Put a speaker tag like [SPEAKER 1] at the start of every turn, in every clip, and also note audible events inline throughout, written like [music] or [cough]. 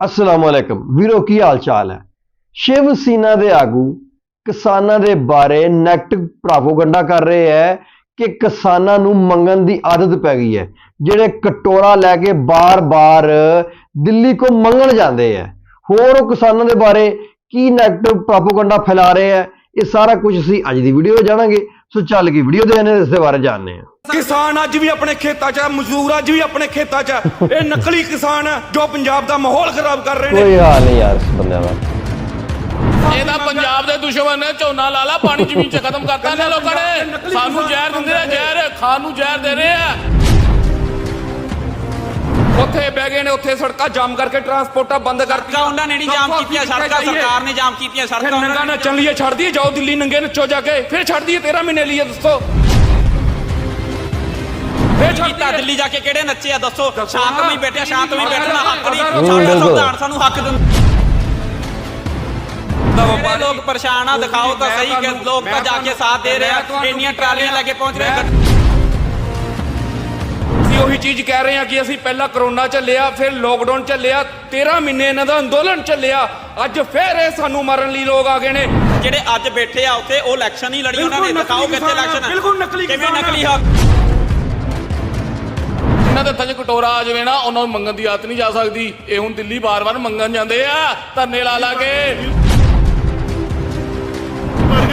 [SPEAKER 1] ਅਸਲਾਮ ਵਾਲੇਕਮ ਵੀਰੋ ਕੀ ਹਾਲ ਚਾਲ ਹੈ ਸ਼ਿਵ ਸੀਨਾ ਦੇ ਆਗੂ ਕਿਸਾਨਾਂ ਦੇ ਬਾਰੇ ਨੈਗੇਟਿਵ ਪ੍ਰਾਪੋਗੰਡਾ ਕਰ ਰਹੇ ਹੈ ਕਿ ਕਿਸਾਨਾਂ ਨੂੰ ਮੰਗਣ ਦੀ ਆਦਤ ਪੈ ਗਈ ਹੈ ਜਿਹੜੇ ਕਟੋਰਾ ਲੈ ਕੇ ਬਾਰ-ਬਾਰ ਦਿੱਲੀ ਕੋ ਮੰਗਣ ਜਾਂਦੇ ਹੈ ਹੋਰ ਉਹ ਕਿਸਾਨਾਂ ਦੇ ਬਾਰੇ ਕੀ ਨੈਗੇਟਿਵ ਪ੍ਰਾਪੋਗੰਡਾ ਫੈਲਾ ਰਹੇ ਹੈ ਇਹ ਸਾਰਾ ਕੁਝ ਅਸੀਂ ਅੱਜ ਦੀ ਵੀਡੀਓ ਜਾਣਾਂਗੇ ਸੋ ਚੱਲ ਕੇ ਵੀਡੀਓ ਦੇ ਨੇ ਇਸ ਦੇ ਬਾਰੇ ਜਾਣਦੇ ਹਾਂ
[SPEAKER 2] ਕਿਸਾਨ ਅੱਜ ਵੀ ਆਪਣੇ ਖੇਤਾਂ 'ਚ ਹੈ ਮਜ਼ਦੂਰ ਅੱਜ ਵੀ ਆਪਣੇ ਖੇਤਾਂ 'ਚ ਇਹ ਨਕਲੀ ਕਿਸਾਨ ਜੋ ਪੰਜਾਬ ਦਾ ਮਾਹੌਲ ਖਰਾਬ ਕਰ ਰਹੇ ਨੇ।
[SPEAKER 1] ਕੋਈ ਹਾਲ ਨਹੀਂ ਯਾਰ ਇਸ ਬੰਦੇ ਦਾ।
[SPEAKER 3] ਇਹ ਤਾਂ ਪੰਜਾਬ ਦੇ ਦੁਸ਼ਮਣ ਨੇ ਝੋਨਾ ਲਾ ਲਾ ਪਾਣੀ ਜ਼ਮੀਨ 'ਚ ਖਤਮ ਕਰਤਾ ਨੇ ਲੋਕਾਂ ਨੇ। ਸਾਨੂੰ ਜ਼ਹਿਰ ਦਿੰਦੇ ਆ ਜ਼ਹਿਰ ਖਾਣ ਨੂੰ ਜ਼ਹਿਰ ਦੇ ਰਹੇ ਆ।
[SPEAKER 2] ਉੱਥੇ ਬਹਿ ਗਏ ਨੇ ਉੱਥੇ ਸੜਕਾਂ ਜਾਮ ਕਰਕੇ ਟਰਾਂਸਪੋਰਟਾਂ ਬੰਦ ਕਰਤੀਆਂ।
[SPEAKER 4] ਉਹਨਾਂ ਨੇ ਨਹੀਂ ਜਾਮ ਕੀਤੀਆਂ ਸੜਕਾਂ ਸਰਕਾਰ ਨੇ ਜਾਮ ਕੀਤੀਆਂ
[SPEAKER 2] ਫਿਰ
[SPEAKER 4] ਸੜਕਾਂ
[SPEAKER 2] ਨੰਗਾ
[SPEAKER 4] ਉਹਨਾਂ
[SPEAKER 2] ਨਾ ਚੱਲੀਏ ਛੱਡ ਦਈਏ ਜਾਓ ਦਿੱਲੀ ਨੰਗੇ ਨੱਚੋ ਜਾ ਕੇ ਫਿਰ ਛੱਡ ਦਈਏ 13 ਮਹੀਨੇ ਲਈ ਦੱਸੋ। ਫਿਰ ਛੱਡ
[SPEAKER 4] ਕੀਤਾ
[SPEAKER 2] ਦਈਏ।
[SPEAKER 4] ਦਿੱਲੀ ਜਾ ਕੇ ਕਿਹੜੇ ਨੱਚੇ ਆ ਦੱਸੋ ਸ਼ਾਂਤਮਈ ਬੈਠਿਆ ਸ਼ਾਂਤਮਈ ਬੈਠਣਾ ਹੱਕ ਨਹੀਂ ਸਾਡੇ। ਸੰਵਿਧਾਨ ਸਾਨੂੰ ਹੱਕ ਦਿੰਦਾ। ਲੋਕ ਪਰੇਸ਼ਾਨ ਆ ਦਿਖਾਓ ਤਾਂ ਸਹੀ ਕਿ ਲੋਕ ਤਾਂ ਜਾ ਕੇ ਸਾਥ ਦੇ ਰਹੇ ਆ ਇੰਨੀਆਂ ਟਰਾਲੀਆਂ ਲੈ ਕੇ ਪਹੁੰਚ ਰਹੇ
[SPEAKER 2] ਉਹੀ ਚੀਜ਼ ਕਹਿ ਰਹੇ ਹਾਂ ਕਿ ਅਸੀਂ ਪਹਿਲਾਂ ਕਰੋਨਾ ਚੱਲਿਆ ਫਿਰ ਲੋਕਡਾਊਨ ਚੱਲਿਆ 13 ਮਹੀਨੇ ਇਹਨਾਂ ਦਾ ਅੰਦੋਲਨ ਚੱਲਿਆ ਅੱਜ ਫਿਰ ਇਹ ਸਾਨੂੰ ਮਾਰਨ ਲਈ ਲੋਕ ਆ ਗਏ ਨੇ।
[SPEAKER 4] ਜਿਹੜੇ ਅੱਜ ਬੈਠੇ ਆ ਉੱਥੇ ਉਹ ਇਲੈਕਸ਼ਨ ਹੀ ਲੜੀ ਉਹਨਾਂ ਨੇ ਦਿਖਾਓ ਕਿੱਥੇ
[SPEAKER 2] ਕਿਸਾਨ ਆ,
[SPEAKER 4] ਇਲੈਕਸ਼ਨ
[SPEAKER 2] ਬਿਲਕੁਲ ਨਕਲੀ
[SPEAKER 4] ਕਿਵੇਂ
[SPEAKER 2] ਆ।
[SPEAKER 4] ਨਕਲੀ ਹੱਕ
[SPEAKER 3] ਜਿਨ੍ਹਾਂ ਦੇ 'ਚ ਕਟੋਰਾ ਆ ਜਾਵੇ ਨਾ ਉਹਨਾਂ ਨੂੰ ਮੰਗਣ ਦੀ ਆਦਤ ਨਹੀਂ ਜਾ ਸਕਦੀ। ਇਹ ਹੁਣ ਦਿੱਲੀ ਬਾਰ-ਬਾਰ ਮੰਗਣ ਜਾਂਦੇ ਆ ਧਰਨੇ ਲਾ ਲਾ ਕੇ।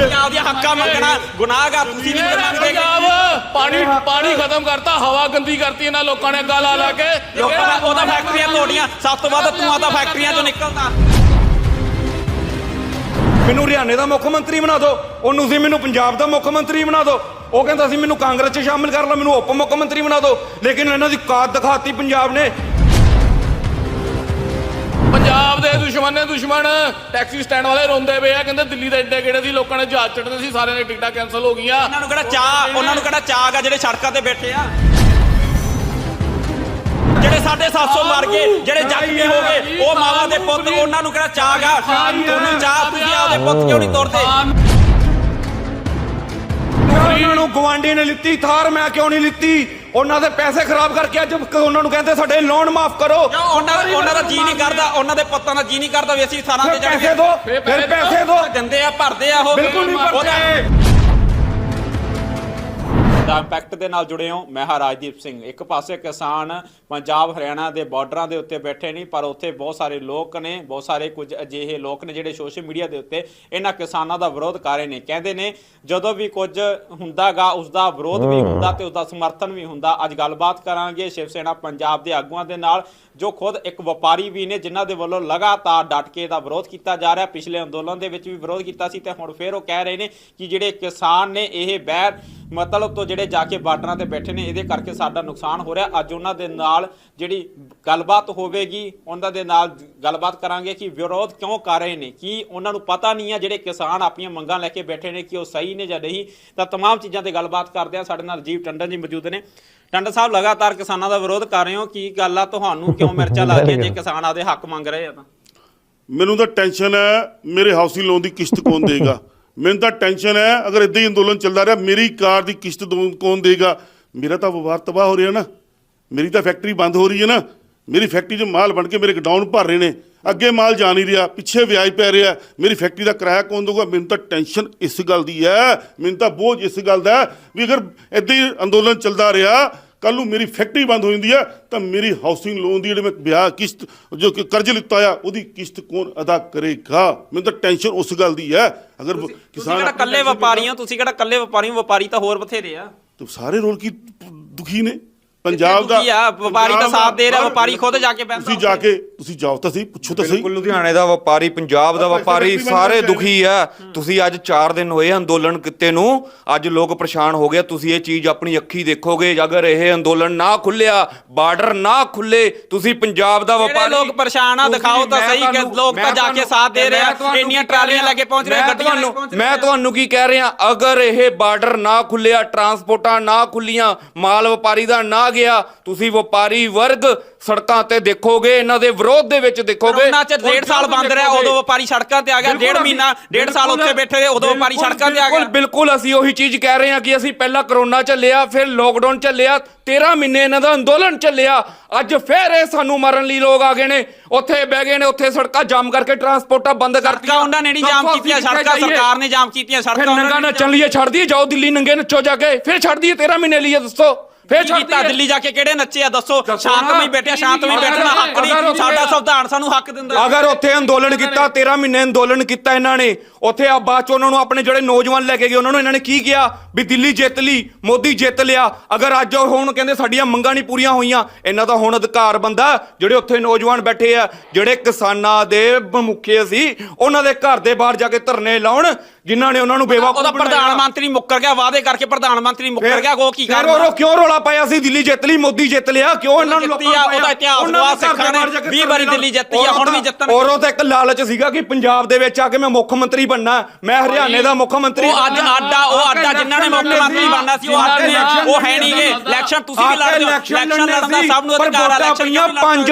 [SPEAKER 4] ਆਪਦੀਆਂ ਹੱਕਾਂ ਮੰਗਣਾ ਗੁਨਾਹਗਾ ਤੁਸੀਂ ਨਹੀਂ
[SPEAKER 3] ਇਹ
[SPEAKER 4] ਮੰਗਦੇ
[SPEAKER 3] ਪੰਜਾਬ ਪਾਣੀ ਪਾਣੀ ਖਤਮ ਕਰਤਾ ਹਵਾ ਗੰਦੀ ਕਰਤੀ ਇਹਨਾਂ ਲੋਕਾਂ ਨੇ ਅੱਗਾ ਲਾ ਲਾ ਕੇ।
[SPEAKER 4] ਲੋਕਾਂ ਦਾ ਉਹਦਾ ਫੈਕਟਰੀਆਂ ਤੋੜੀਆਂ। ਸਭ ਤੋਂ ਵੱਧ ਧੂਆਂ ਤਾਂ ਫੈਕਟਰੀਆਂ ਚੋਂ ਨਿਕਲਦਾ।
[SPEAKER 2] ਮੈਨੂੰ ਹਰਿਆਣੇ ਦਾ ਮੁੱਖ ਮੰਤਰੀ ਬਣਾ ਦਿਓ ਉਹਨੂੰ ਸੀ ਮੈਨੂੰ ਪੰਜਾਬ ਦਾ ਮੁੱਖ ਮੰਤਰੀ ਬਣਾ ਦਿਓ। ਉਹ ਕਹਿੰਦਾ ਸੀ ਮੈਨੂੰ ਕਾਂਗਰਸ 'ਚ ਸ਼ਾਮਿਲ ਕਰ ਲਓ ਮੈਨੂੰ ਉਪ ਮੁੱਖ ਮੰਤਰੀ ਬਣਾ ਦਿਓ। ਲੇਕਿਨ ਇਹਨਾਂ ਦੀ ਕਾਤ ਦਿਖਾਤੀ ਪੰਜਾਬ ਨੇ।
[SPEAKER 3] ਦੇ ਦੁਸ਼ਮਣ ਨੇ ਦੁਸ਼ਮਣ। ਟੈਕਸੀ ਸਟੈਂਡ ਵਾਲੇ ਰੋਂਦੇ ਪਏ ਆ ਕਹਿੰਦੇ ਦਿੱਲੀ ਦੇ ਐਡੇ ਕਿਹੜੇ ਸੀ? ਲੋਕਾਂ ਨੇ ਜਹਾਜ਼ ਚੜਦੇ ਸੀ ਸਾਰਿਆਂ ਦੀਆਂ ਟਿਕਟਾਂ ਕੈਨਸਲ ਹੋ ਗਈਆਂ।
[SPEAKER 4] ਉਹਨਾਂ ਨੂੰ ਕਿਹੜਾ ਚਾਹ ਉਹਨਾਂ ਨੂੰ। ਕਿਹੜਾ ਚਾਹ ਆ ਜਿਹੜੇ ਸੜਕਾਂ ਤੇ ਬੈਠੇ ਆ? ਜਿਹੜੇ 750 ਮਰ ਗਏ ਜਿਹੜੇ ਜ਼ਖਮੀ ਹੋ ਗਏ ਉਹ ਮਾਵਾਂ ਦੇ ਪੁੱਤ ਉਹਨਾਂ ਨੂੰ ਕਿਹੜਾ ਚਾਹ ਆ ਤੁਹਾਨੂੰ ਚਾਹ ਤੁਸੀਂ ਆਪਦੇ ਪੁੱਤ ਕਿਉਂ ਨਹੀਂ ਤੋਰਦੇ?
[SPEAKER 2] ਉਹਨਾਂ ਨੂੰ ਗਵਾਂਢੀ ਨੇ ਲਿੱਤੀ ਥਾਰ ਮੈਂ ਕਿਉਂ ਨਹੀਂ ਲਿੱਤੀ? ਉਹਨਾਂ ਦੇ ਪੈਸੇ ਖਰਾਬ ਕਰਕੇ ਅੱਜ ਉਹਨਾਂ ਨੂੰ ਕਹਿੰਦੇ ਸਾਡੇ ਲੋਨ ਮਾਫ ਕਰੋ।
[SPEAKER 4] ਉਹਨਾਂ ਉਹਨਾਂ ਦਾ ਜੀ ਨਹੀਂ ਕਰਦਾ ਉਹਨਾਂ ਦੇ ਪੁੱਤਾਂ ਦਾ ਜੀ ਨਹੀਂ ਕਰਦਾ ਵੀ ਅਸੀਂ ਥਾਰਾਂ ਤੇ
[SPEAKER 2] ਫਿਰ
[SPEAKER 4] ਜਾ
[SPEAKER 2] ਪੈਸੇ ਦੋ ਫਿਰ ਪੈਸੇ ਦੋ।
[SPEAKER 4] ਦਿੰਦੇ ਆ ਭਰਦੇ ਆ ਉਹ।
[SPEAKER 2] ਬਿਲਕੁਲ ਨਹੀਂ ਭਰਦੇ।
[SPEAKER 4] ਦਾ ਇੰਪੈਕਟ ਦੇ ਨਾਲ ਜੁੜੇ ਹੋ। ਮੈਂ ਹਾਂ ਰਾਜਦੀਪ ਸਿੰਘ। ਇੱਕ ਪਾਸੇ ਕਿਸਾਨ ਪੰਜਾਬ ਹਰਿਆਣਾ ਦੇ ਬਾਰਡਰਾਂ ਦੇ ਉੱਤੇ ਬੈਠੇ ਨਹੀਂ ਪਰ ਉੱਥੇ ਬਹੁਤ ਸਾਰੇ ਲੋਕ ਨੇ ਬਹੁਤ ਸਾਰੇ ਕੁਝ ਅਜਿਹੇ ਲੋਕ ਨੇ ਜਿਹੜੇ ਸੋਸ਼ਲ ਮੀਡੀਆ ਦੇ ਉੱਤੇ ਇਹਨਾਂ ਕਿਸਾਨਾਂ ਦਾ ਵਿਰੋਧ ਕਰ ਰਹੇ ਨੇ। ਕਹਿੰਦੇ ਨੇ ਜਦੋਂ ਵੀ ਕੁਝ ਹੁੰਦਾਗਾ ਉਸ ਦਾ ਵਿਰੋਧ ਵੀ ਹੁੰਦਾ ਤੇ ਉਸ ਦਾ ਸਮਰਥਨ ਵੀ ਹੁੰਦਾ। ਅੱਜ ਗੱਲਬਾਤ ਕਰਾਂਗੇ ਸ਼ਿਵ ਸੈਨਾ ਪੰਜਾਬ ਦੇ ਆਗੂਆਂ ਦੇ ਨਾਲ ਜੋ ਖੁਦ ਇੱਕ ਵਪਾਰੀ ਵੀ ਨੇ ਜਿਨ੍ਹਾਂ ਦੇ ਵੱਲੋਂ ਲਗਾਤਾਰ ਡਟ ਕੇ ਦਾ ਵਿਰੋਧ ਕੀਤਾ ਜਾ ਰਿਹਾ। ਪਿਛਲੇ ਅੰਦੋਲਨ ਦੇ ਵਿੱਚ ਵੀ ਵਿਰੋਧ ਕੀਤਾ ਸੀ ਤੇ ਹੁਣ ਫੇਰ ਉਹ ਕਹਿ ਰਹੇ ਨੇ ਕਿ ਜਿਹੜੇ ਕਿਸਾਨ ਨੇ ਇਹ ਬੈਰ ਮਤਲਬ ਤੋਂ ਜਿਹੜੇ ਜਾ ਕੇ ਬਾਰਡਰਾਂ ਤੇ ਬੈਠੇ ਨੇ ਇਹਦੇ ਕਰਕੇ ਸਾਡਾ ਨੁਕਸਾਨ ਹੋ ਰਿਹਾ ਅੱਜ ਉਹਨਾਂ ਦੇ ਨਾਲ ਜਿਹੜੀ ਗੱਲਬਾਤ ਹੋਵੇਗੀ ਉਹਨਾਂ ਦੇ ਨਾਲ ਗੱਲਬਾਤ ਕਰਾਂਗੇ ਕਿ ਵਿਰੋਧ ਕਿਉਂ ਕਰ ਰਹੇ ਨੇ ਕੀ ਉਹਨਾਂ ਨੂੰ ਪਤਾ ਨਹੀਂ ਆ ਜਿਹੜੇ ਕਿਸਾਨ ਆਪਣੀਆਂ ਮੰਗਾਂ ਲੈ ਕੇ ਬੈਠੇ ਨੇ ਕਿ ਉਹ ਸਹੀ ਨੇ ਜਾਂ ਨਹੀਂ ਤਾਂ तमाम ਚੀਜ਼ਾਂ ਤੇ ਗੱਲਬਾਤ ਕਰਦੇ ਆ ਸਾਡੇ ਨਾਲ ਜੀਵ ਟੰਡਨ ਜੀ ਮੌਜੂਦ ਨੇ ਟੰਡਨ ਸਾਹਿਬ ਲਗਾਤਾਰ ਕਿਸਾਨਾਂ ਦਾ ਵਿਰੋਧ ਕਰ ਰਹੇ ਹੋ ਕੀ ਗੱਲ ਆ ਤੁਹਾਨੂੰ ਕਿਉਂ ਮਿਰਚਾਂ ਲੱਗਦੀਆਂ ਜੇ ਕਿਸਾਨ ਆਪਦੇ ਹੱਕ ਮੰਗ ਰਹੇ ਆ ਤਾਂ
[SPEAKER 5] ਮੈਨੂੰ ਤਾਂ ਟੈਨਸ਼ਨ ਹੈ ਮੇਰੇ ਹਾਊਸਿੰਗ ਲੋਨ ਦੀ ਕਿਸ਼ਤ ਕੌਣ ਦੇਗਾ ਮੈਨੂੰ ਤਾਂ ਟੈਨਸ਼ਨ ਹੈ, ਅਗਰ ਇਦਾਂ ਹੀ ਅੰਦੋਲਨ ਚੱਲਦਾ ਰਿਹਾ, ਮੇਰੀ ਕਾਰ ਦੀ ਕਿਸ਼ਤ ਕੌਣ ਦੇਗਾ? ਮੇਰਾ ਤਾਂ ਵਪਾਰ ਤਬਾਹ ਹੋ ਰਿਹਾ ਨਾ। ਮੇਰੀ ਤਾਂ ਫੈਕਟਰੀ ਬੰਦ ਹੋ ਰਹੀ ਹੈ ਨਾ। ਮੇਰੀ ਫੈਕਟਰੀ 'ਚ ਮਾਲ ਬਣ ਕੇ ਮੇਰੇ ਗਡਾਊਨ ਭਰ ਰਹੇ ਨੇ। ਅੱਗੇ ਮਾਲ ਜਾ ਨਹੀਂ ਰਿਹਾ, ਪਿੱਛੇ ਵਿਆਜ ਪੈ ਰਿਹਾ। ਮੇਰੀ ਫੈਕਟਰੀ ਦਾ ਕਿਰਾਇਆ ਕੌਣ ਦੇਊਗਾ? ਮੈਨੂੰ ਤਾਂ ਟੈਨਸ਼ਨ ਇਸ ਗੱਲ ਦੀ ਹੈ। ਮੈਨੂੰ ਤਾਂ ਬੋਝ ਇਸ ਗੱਲ ਦਾ ਵੀ ਅਗਰ ਇਦਾਂ ਹੀ ਅੰਦੋਲਨ ਚੱਲਦਾ ਰਿਹਾ ਕੱਲ ਨੂੰ ਮੇਰੀ ਫੈਕਟਰੀ ਬੰਦ ਹੋ ਜਾਂਦੀ ਹੈ ਤਾਂ ਮੇਰੀ ਹਾਊਸਿੰਗ ਲੋਨ ਦੀ ਜਿਹੜੇ ਮੈਂ ਵਿਆਹ ਕਿਸ਼ਤ ਜੋ ਕਿ ਕਰਜ਼ ਲਿੱਤਾ ਆ ਉਹਦੀ ਕਿਸ਼ਤ ਕੌਣ ਅਦਾ ਕਰੇਗਾ? ਮੈਨੂੰ ਤਾਂ ਟੈਨਸ਼ਨ ਉਸ ਗੱਲ ਦੀ ਹੈ। ਅਗਰ ਕਿਸਾਨ
[SPEAKER 4] ਕਿਹੜਾ ਇਕੱਲੇ ਵਪਾਰੀ ਹੋ? ਤੁਸੀਂ ਕਿਹੜਾ ਇਕੱਲੇ ਵਪਾਰੀ ਵਪਾਰੀ ਤਾਂ ਹੋਰ ਬਥੇਰੇ ਆ।
[SPEAKER 5] ਤੇ ਸਾਰੇ ਰੋਲ ਕੀ ਦੁਖੀ ਨੇ? ਪੰਜਾਬ ਦਾ
[SPEAKER 4] ਦੁਖੀ ਆ, ਵਪਾਰੀ ਤਾਂ
[SPEAKER 5] ਪੰਜਾਬ
[SPEAKER 4] ਸਾਥ ਦੇ ਰਿਹਾ, ਵਪਾਰੀ ਖੁਦ ਜਾ ਕੇ ਬਹਿੰਦਾ
[SPEAKER 5] ਤੁਸੀਂ ਜਾ ਕੇ ਤੁਸੀਂ ਜਾਓ ਤਾਂ ਸਹੀ ਪੁੱਛੋ ਤਾਂ ਸਹੀ।
[SPEAKER 6] ਬਿਲਕੁਲ ਲੁਧਿਆਣੇ ਦਾ ਵਪਾਰੀ ਪੰਜਾਬ ਦਾ ਵਪਾਰੀ ਸਾਰੇ
[SPEAKER 5] ਬੰਦ
[SPEAKER 6] ਦੁਖੀ ਆ। ਤੁਸੀਂ ਅੱਜ 4 ਦਿਨ ਹੋਏ ਅੰਦੋਲਨ ਕਿਤੇ ਨੂੰ ਅੱਜ ਲੋਕ ਪਰੇਸ਼ਾਨ ਹੋ ਗਏ ਤੁਸੀਂ ਇਹ ਚੀਜ਼ ਆਪਣੀ ਅੱਖੀ ਦੇਖੋਗੇ ਅਗਰ ਇਹ ਅੰਦੋਲਨ ਨਾ ਖੁੱਲਿਆ ਬਾਰਡਰ ਨਾ ਖੁੱਲੇ ਤੁਸੀਂ ਪੰਜਾਬ ਦਾ ਵਪਾਰੀ
[SPEAKER 4] ਲੋਕ ਪਰੇਸ਼ਾਨ ਆ ਦਿਖਾਓ ਤਾਂ ਸਹੀ ਕਿ ਲੋਕ ਤਾਂ ਜਾ ਕੇ ਸਾਥ ਦੇ ਰਹੇ ਇੰਨੀਆਂ
[SPEAKER 6] ਕੀ
[SPEAKER 4] ਟਰਾਲੀਆਂ ਲੈ ਕੇ ਪਹੁੰਚ ਰਹੇ
[SPEAKER 6] ਮੈਂ
[SPEAKER 4] ਗੱਡੀਆਂ ਕੇ ਰਹੇ
[SPEAKER 6] ਮੈਂ। ਤੁਹਾਨੂੰ ਕੀ ਕਹਿ ਰਿਹਾ? ਅਗਰ ਇਹ ਬਾਰਡਰ ਨਾ ਖੁੱਲਿਆ ਟਰਾਂਸਪੋਰਟਾਂ ਨਾ ਖੁੱਲੀਆਂ ਮਾਲ ਵਪਾਰੀ ਦਾ ਨਾ ਗਿਆ ਤੁਸੀਂ ਵਪਾਰੀ ਵਰਗ ਸੜਕਾਂ ਤੇ ਦੇਖੋਗੇ ਇਹਨਾਂ ਦੇ ਵਿਰੋਧ ਦੇ ਵਿੱਚ ਦੇਖੋਗੇ।
[SPEAKER 4] ਕਰੋਨਾ ਚ ਡੇਢ ਸਾਲ ਬੰਦ ਰਿਹਾ ਉਦੋਂ ਵਪਾਰੀ ਸੜਕਾਂ ਤੇ ਆ ਗਿਆ ਡੇਢ ਮਹੀਨਾ ਡੇਢ ਸਾਲ ਉੱਥੇ ਬੈਠੇ ਰਹੇ ਉਦੋਂ ਵਪਾਰੀ ਸੜਕਾਂ ਤੇ ਆ ਗਿਆ।
[SPEAKER 6] ਬਿਲਕੁਲ ਅਸੀਂ ਉਹੀ ਚੀਜ਼ ਕਹਿ ਰਹੇ ਹਾਂ ਕਿ ਅਸੀਂ ਪਹਿਲਾਂ ਕਰੋਨਾ ਚੱਲਿਆ ਫਿਰ ਲੋਕਡਾਊਨ ਚੱਲਿਆ 13 ਮਹੀਨੇ ਇਹਨਾਂ ਦਾ ਅੰਦੋਲਨ ਚੱਲਿਆ ਅੱਜ ਫਿਰ ਇਹ ਸਾਨੂੰ ਮਾਰਨ ਲਈ ਲੋਕ ਆ ਗਏ ਨੇ ਉੱਥੇ ਬਹਿ ਗਏ ਨੇ ਉੱਥੇ ਸੜਕਾਂ ਜਾਮ ਕਰਕੇ ਟਰਾਂਸਪੋਰਟਾਂ ਬੰਦ ਕਰਤੀਆਂ।
[SPEAKER 4] ਉਹਨਾਂ ਨੇ ਨਹੀਂ ਜਾਮ ਕੀਤੀਆਂ ਸੜਕਾਂ? ਸਰਕਾਰ ਨੇ ਜਾਮ ਕੀਤੀਆਂ ਸੜਕਾਂ ਉਹਨਾਂ
[SPEAKER 6] ਨੰਗਾ
[SPEAKER 4] ਨੇ
[SPEAKER 6] ਲਈ ਛੱਡ ਦਈਏ ਜਾਓ ਦਿੱਲੀ ਨੰਗੇ ਨੱਚੋ ਜਾ ਕੇ ਫਿਰ ਛੱਡ ਦਈਏ 13 ਮਹੀਨੇ ਲਈ ਦੱਸੋ। ਫਿਰ
[SPEAKER 4] ਕੀ
[SPEAKER 6] ਛੱਡ
[SPEAKER 4] ਕੀਤਾ ਦਿੱਲੀ ਜਾ ਕੇ ਕਿਹੜੇ ਨੱਚੇ ਆ? ਦੱਸੋ ਸ਼ਾਂਤਮਈ। ਬੈਠਿਆ ਸ਼ਾਂਤਮਈ ਬੈਠਣਾ ਹੱਕ ਨਹੀਂ। ਸਾਡਾ ਸੰਵਿਧਾਨ ਸਾਨੂੰ ਹੱਕ ਦਿੰਦਾ।
[SPEAKER 6] ਅਗਰ ਉੱਥੇ ਅੰਦੋਲਨ ਕੀਤਾ 13 ਮਹੀਨੇ ਅੰਦੋਲਨ ਕੀਤਾ ਇਹਨਾਂ ਨੇ ਉੱਥੇ ਆ ਬਾਅਦ ਚ ਉਹਨਾਂ ਨੂੰ ਆਪਣੇ ਜਿਹੜੇ ਨੌਜਵਾਨ ਲੈ ਕੇ ਗਏ ਉਹਨਾਂ ਨੂੰ ਇਹਨਾਂ ਨੇ ਕੀ ਕਿਹਾ? ਵੀ ਦਿੱਲੀ ਜਿੱਤ ਲਈ ਮੋਦੀ ਜਿੱਤ ਲਿਆ। ਅਗਰ ਅੱਜ ਉਹ ਹੁਣ ਕਹਿੰਦੇ ਸਾਡੀਆਂ ਮੰਗਾਂ ਨਹੀਂ ਪੂਰੀਆਂ ਹੋਈਆਂ ਇਹਨਾਂ ਦਾ ਹੁਣ ਅਧਿਕਾਰ ਬੰਦਾ ਜਿਹੜੇ ਉੱਥੇ ਨੌਜਵਾਨ ਬੈਠੇ ਆ ਜਿਹੜੇ ਕਿਸਾਨਾਂ ਦੇ ਮੁਖੀ ਸੀ ਉਹਨਾਂ ਦੇ ਘਰ ਦੇ ਬਾਹਰ ਜਾ ਕੇ ਧਰਨੇ ਲਾਉਣ ਜਿਨ੍ਹਾਂ ਨੇ ਉਹਨਾਂ ਨੂੰ ਬੇਵਕੂਫ
[SPEAKER 4] ਉਹਦਾ। ਪ੍ਰਧਾਨ ਮੰਤਰੀ ਮੁੱਕਰ ਗਿਆ ਵਾਅਦੇ ਕਰਕੇ ਪ੍ਰਧਾਨ ਮੰਤਰੀ ਮੁੱਕਰ ਗਿਆ ਉਹ ਕੀ
[SPEAKER 6] ਉਹ ਕਿਉਂ ਰੋਲਾ ਪਾਇਆ? ਸੀ ਦਿੱਲੀ ਜਿੱਤ ਲਈ ਮੋਦੀ ਜਿੱਤ ਲਿਆ ਕਿਉਂ ਇਹਨਾਂ ਨੂੰ ਲੋਕਾਂ ਨੂੰ
[SPEAKER 4] ਉਹਦਾ ਇਤਿਹਾਸ
[SPEAKER 6] ਉਹਨਾਂ
[SPEAKER 4] ਗਵਾ
[SPEAKER 6] ਦੇ ਘਰ ਦੇ
[SPEAKER 4] ਸਿੱਖਾਂ ਨੇ
[SPEAKER 6] ਬਾਹਰ ਜਾ ਕੇ
[SPEAKER 4] 20 ਵਾਰੀ ਦਿੱਲੀ ਜਿੱਤੀ ਆ, ਹੁਣ ਵੀ ਜਿੱਤਣਗੇ।
[SPEAKER 6] ਔਰ ਉਹ ਤਾਂ ਇੱਕ ਲਾਲਚ ਸੀਗਾ ਕਿ ਪੰਜਾਬ ਦੇ ਵਿੱਚ ਆ ਕੇ ਮੈਂ ਮੁੱਖ ਮੰਤਰੀ ਬਣਨਾ। ਮੈਂ ਹਰਿਆਣੇ ਦਾ ਮੁੱਖ ਮੰਤਰੀ
[SPEAKER 4] ਉਹ ਅੱਜ ਆਡਾ ਉਹ ਆਡਾ ਜਿਨ੍ਹਾਂ ਨੇ ਮੁੱਖ ਮੰਤਰੀ ਬਣਨਾ ਸੀ ਉਹ ਆਡ ਨੇ ਉਹ ਹੈ ਨਹੀਂਗੇ ਇਲੈਕਸ਼ਨ ਤੁਸੀਂ ਵੀ ਲੜਦੇ ਹੋ। ਇਲੈਕਸ਼ਨ ਲੜਨ ਸਭ ਨੂੰ ਅਧਿਕਾਰ ਆ ਇਲੈਕਸ਼ਨ
[SPEAKER 6] ਪੰਜ।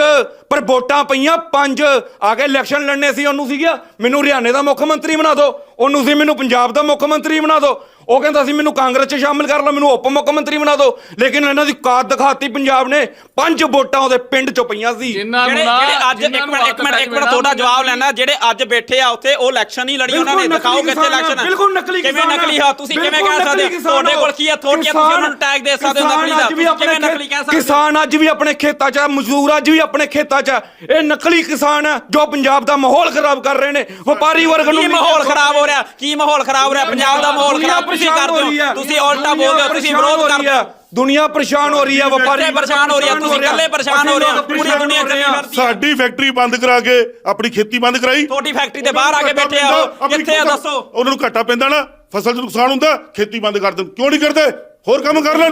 [SPEAKER 6] ਪਰ ਵੋਟਾਂ ਪਈਆਂ ਪੰਜ। ਆ ਕੇ ਇਲੈਕਸ਼ਨ ਲੜਨੇ ਸੀ, ਉਹਨੂੰ ਸੀਗਾ ਮੈਨੂੰ ਹਰਿਆਣੇ ਦਾ ਮੁੱਖ ਮੰਤਰੀ ਬਣਾ ਦਿਓ, ਉਹਨੂੰ ਸੀ, ਮੈਨੂੰ ਪੰਜਾਬ ਦਾ ਮੁੱਖ ਮੰਤਰੀ ਬਣਾ ਦਿਓ। ਉਹ ਕਹਿੰਦਾ ਸੀ ਮੈਨੂੰ ਕਾਂਗਰਸ 'ਚ ਸ਼ਾਮਿਲ ਕਰ ਲਓ ਮੈਨੂੰ ਉਪ ਮੁੱਖ ਮੰਤਰੀ ਬਣਾ ਦਿਓ ਲੇਕਿਨ ਇਹਨਾਂ ਦੀ ਕਾਤ ਦਿਖਾਤੀ ਪੰਜਾਬ ਨੇ ਪੰਜ ਵੋਟਾਂ ਉਹਦੇ ਪਿੰਡ 'ਚ ਪਈਆਂ ਸੀ।
[SPEAKER 3] ਜਿਨ੍ਹਾਂ ਨੂੰ
[SPEAKER 4] ਜਿਹੜੇ
[SPEAKER 3] ਨਾ
[SPEAKER 4] ਜਿਹੜੇ ਅੱਜ ਇੱਕ ਮਿੰਟ ਇੱਕ ਮਿੰਟ ਇੱਕ ਮਿੰਟ ਤੁਹਾਡਾ ਜਵਾਬ ਲੈਣਾ। ਜਿਹੜੇ ਅੱਜ ਬੈਠੇ ਆ ਉੱਥੇ ਉਹ ਇਲੈਕਸ਼ਨ ਹੀ ਲੜੀ ਉਹਨਾਂ ਨੇ। ਦਿਖਾਓ ਕਿੱਥੇ ਇਲੈਕਸ਼ਨ
[SPEAKER 6] ਬਿਲਕੁਲ ਨਕਲੀ
[SPEAKER 4] ਕਿਵੇਂ
[SPEAKER 6] ਕਿਸਾਨ ਆ।
[SPEAKER 4] ਨਕਲੀ ਹਾਂ ਤੁਸੀਂ ਕਿਵੇਂ
[SPEAKER 6] ਬਿਲਕੁਲ
[SPEAKER 4] ਕਹਿ ਸਕਦੇ
[SPEAKER 6] ਨਕਲੀ ਕਿਸਾਨ
[SPEAKER 4] ਤੁਹਾਡੇ ਕੋਲ
[SPEAKER 6] ਆ।
[SPEAKER 4] ਕੀ ਅਥਾਰਟੀਆਂ ਤੁਸੀਂ ਉਹਨਾਂ ਨੂੰ ਟੈਗ ਦੇ ਸਕਦੇ ਹੋ ਨਕਲੀ ਦਾ।
[SPEAKER 6] ਕਿਸਾਨ ਅੱਜ ਵੀ
[SPEAKER 4] ਕਿਵੇਂ
[SPEAKER 6] ਆਪਣੇ
[SPEAKER 4] ਨਕਲੀ ਕਹਿ ਸਕਦੇ ਹੋ?
[SPEAKER 6] ਕਿਸਾਨ ਅੱਜ ਵੀ ਆਪਣੇ ਖੇਤਾਂ 'ਚ ਆ, ਮਜ਼ਦੂਰ ਅੱਜ ਵੀ ਆਪਣੇ ਖੇਤਾਂ 'ਚ ਆ। ਇਹ ਨਕਲੀ ਕਿਸਾਨ ਆ ਜੋ ਪੰਜਾਬ ਦਾ ਮਾਹੌਲ ਖਰਾਬ ਕਰ ਰਹੇ ਨੇ। ਵਪਾਰੀ ਵਰਗ ਨੂੰ
[SPEAKER 4] ਮਾਹੌਲ। ਖਰਾਬ ਹੋ ਰਿਹਾ? ਕੀ ਮਾਹੌਲ ਖਰਾਬ ਹੋ ਰਿਹਾ? ਪੰਜਾਬ ਦਾ ਮਾਹੌਲ ਖਰਾਬ ਤੁਸੀਂ
[SPEAKER 6] ਪਰੇਸ਼ਾਨ
[SPEAKER 4] ਕਰਦੇ
[SPEAKER 6] ਹੋ।
[SPEAKER 4] ਤੁਸੀਂ ਉਲਟਾ ਬੋਲਦੇ ਹੋ ਤੁਸੀਂ
[SPEAKER 6] ਦੁਨੀਆ
[SPEAKER 4] ਵਿਰੋਧ ਕਰਦੇ ਹੋ।
[SPEAKER 6] ਦੁਨੀਆ ਪਰੇਸ਼ਾਨ ਹੋ ਰਹੀ ਹੈ ਵਪਾਰੀ
[SPEAKER 4] ਪਰੇਸ਼ਾਨ ਹੋ ਰਹੀ ਹੈ? ਤੁਸੀਂ ਇਕੱਲੇ ਪਰੇਸ਼ਾਨ ਹੋ ਰਹੇ ਹੋ। ਪੂਰੀ ਦੁਨੀਆ ਇਕੱਲੀ ਫਿਰਦੀ ਹੈ।
[SPEAKER 5] ਸਾਡੀ ਫੈਕਟਰੀ ਬੰਦ ਕਰਾ ਕੇ ਆਪਣੀ ਖੇਤੀ ਬੰਦ ਕਰਾਈ।
[SPEAKER 4] ਤੁਹਾਡੀ ਫੈਕਟਰੀ ਦੇ ਬਾਹਰ ਆ ਕੇ ਬੈਠੇ ਆ ਕਿੱਥੇ ਆ ਦੱਸੋ।
[SPEAKER 5] ਉਹਨਾਂ ਨੂੰ ਘਾਟਾ ਪੈਂਦਾ ਨਾ ਫਸਲ 'ਚ ਨੁਕਸਾਨ ਹੁੰਦਾ ਖੇਤੀ ਬੰਦ ਕਰ ਦੇਣ। ਕਿਉਂ ਨਹੀਂ ਕਰਦੇ? ਹੋਰ ਕੰਮ ਕਰ ਲੈਣ।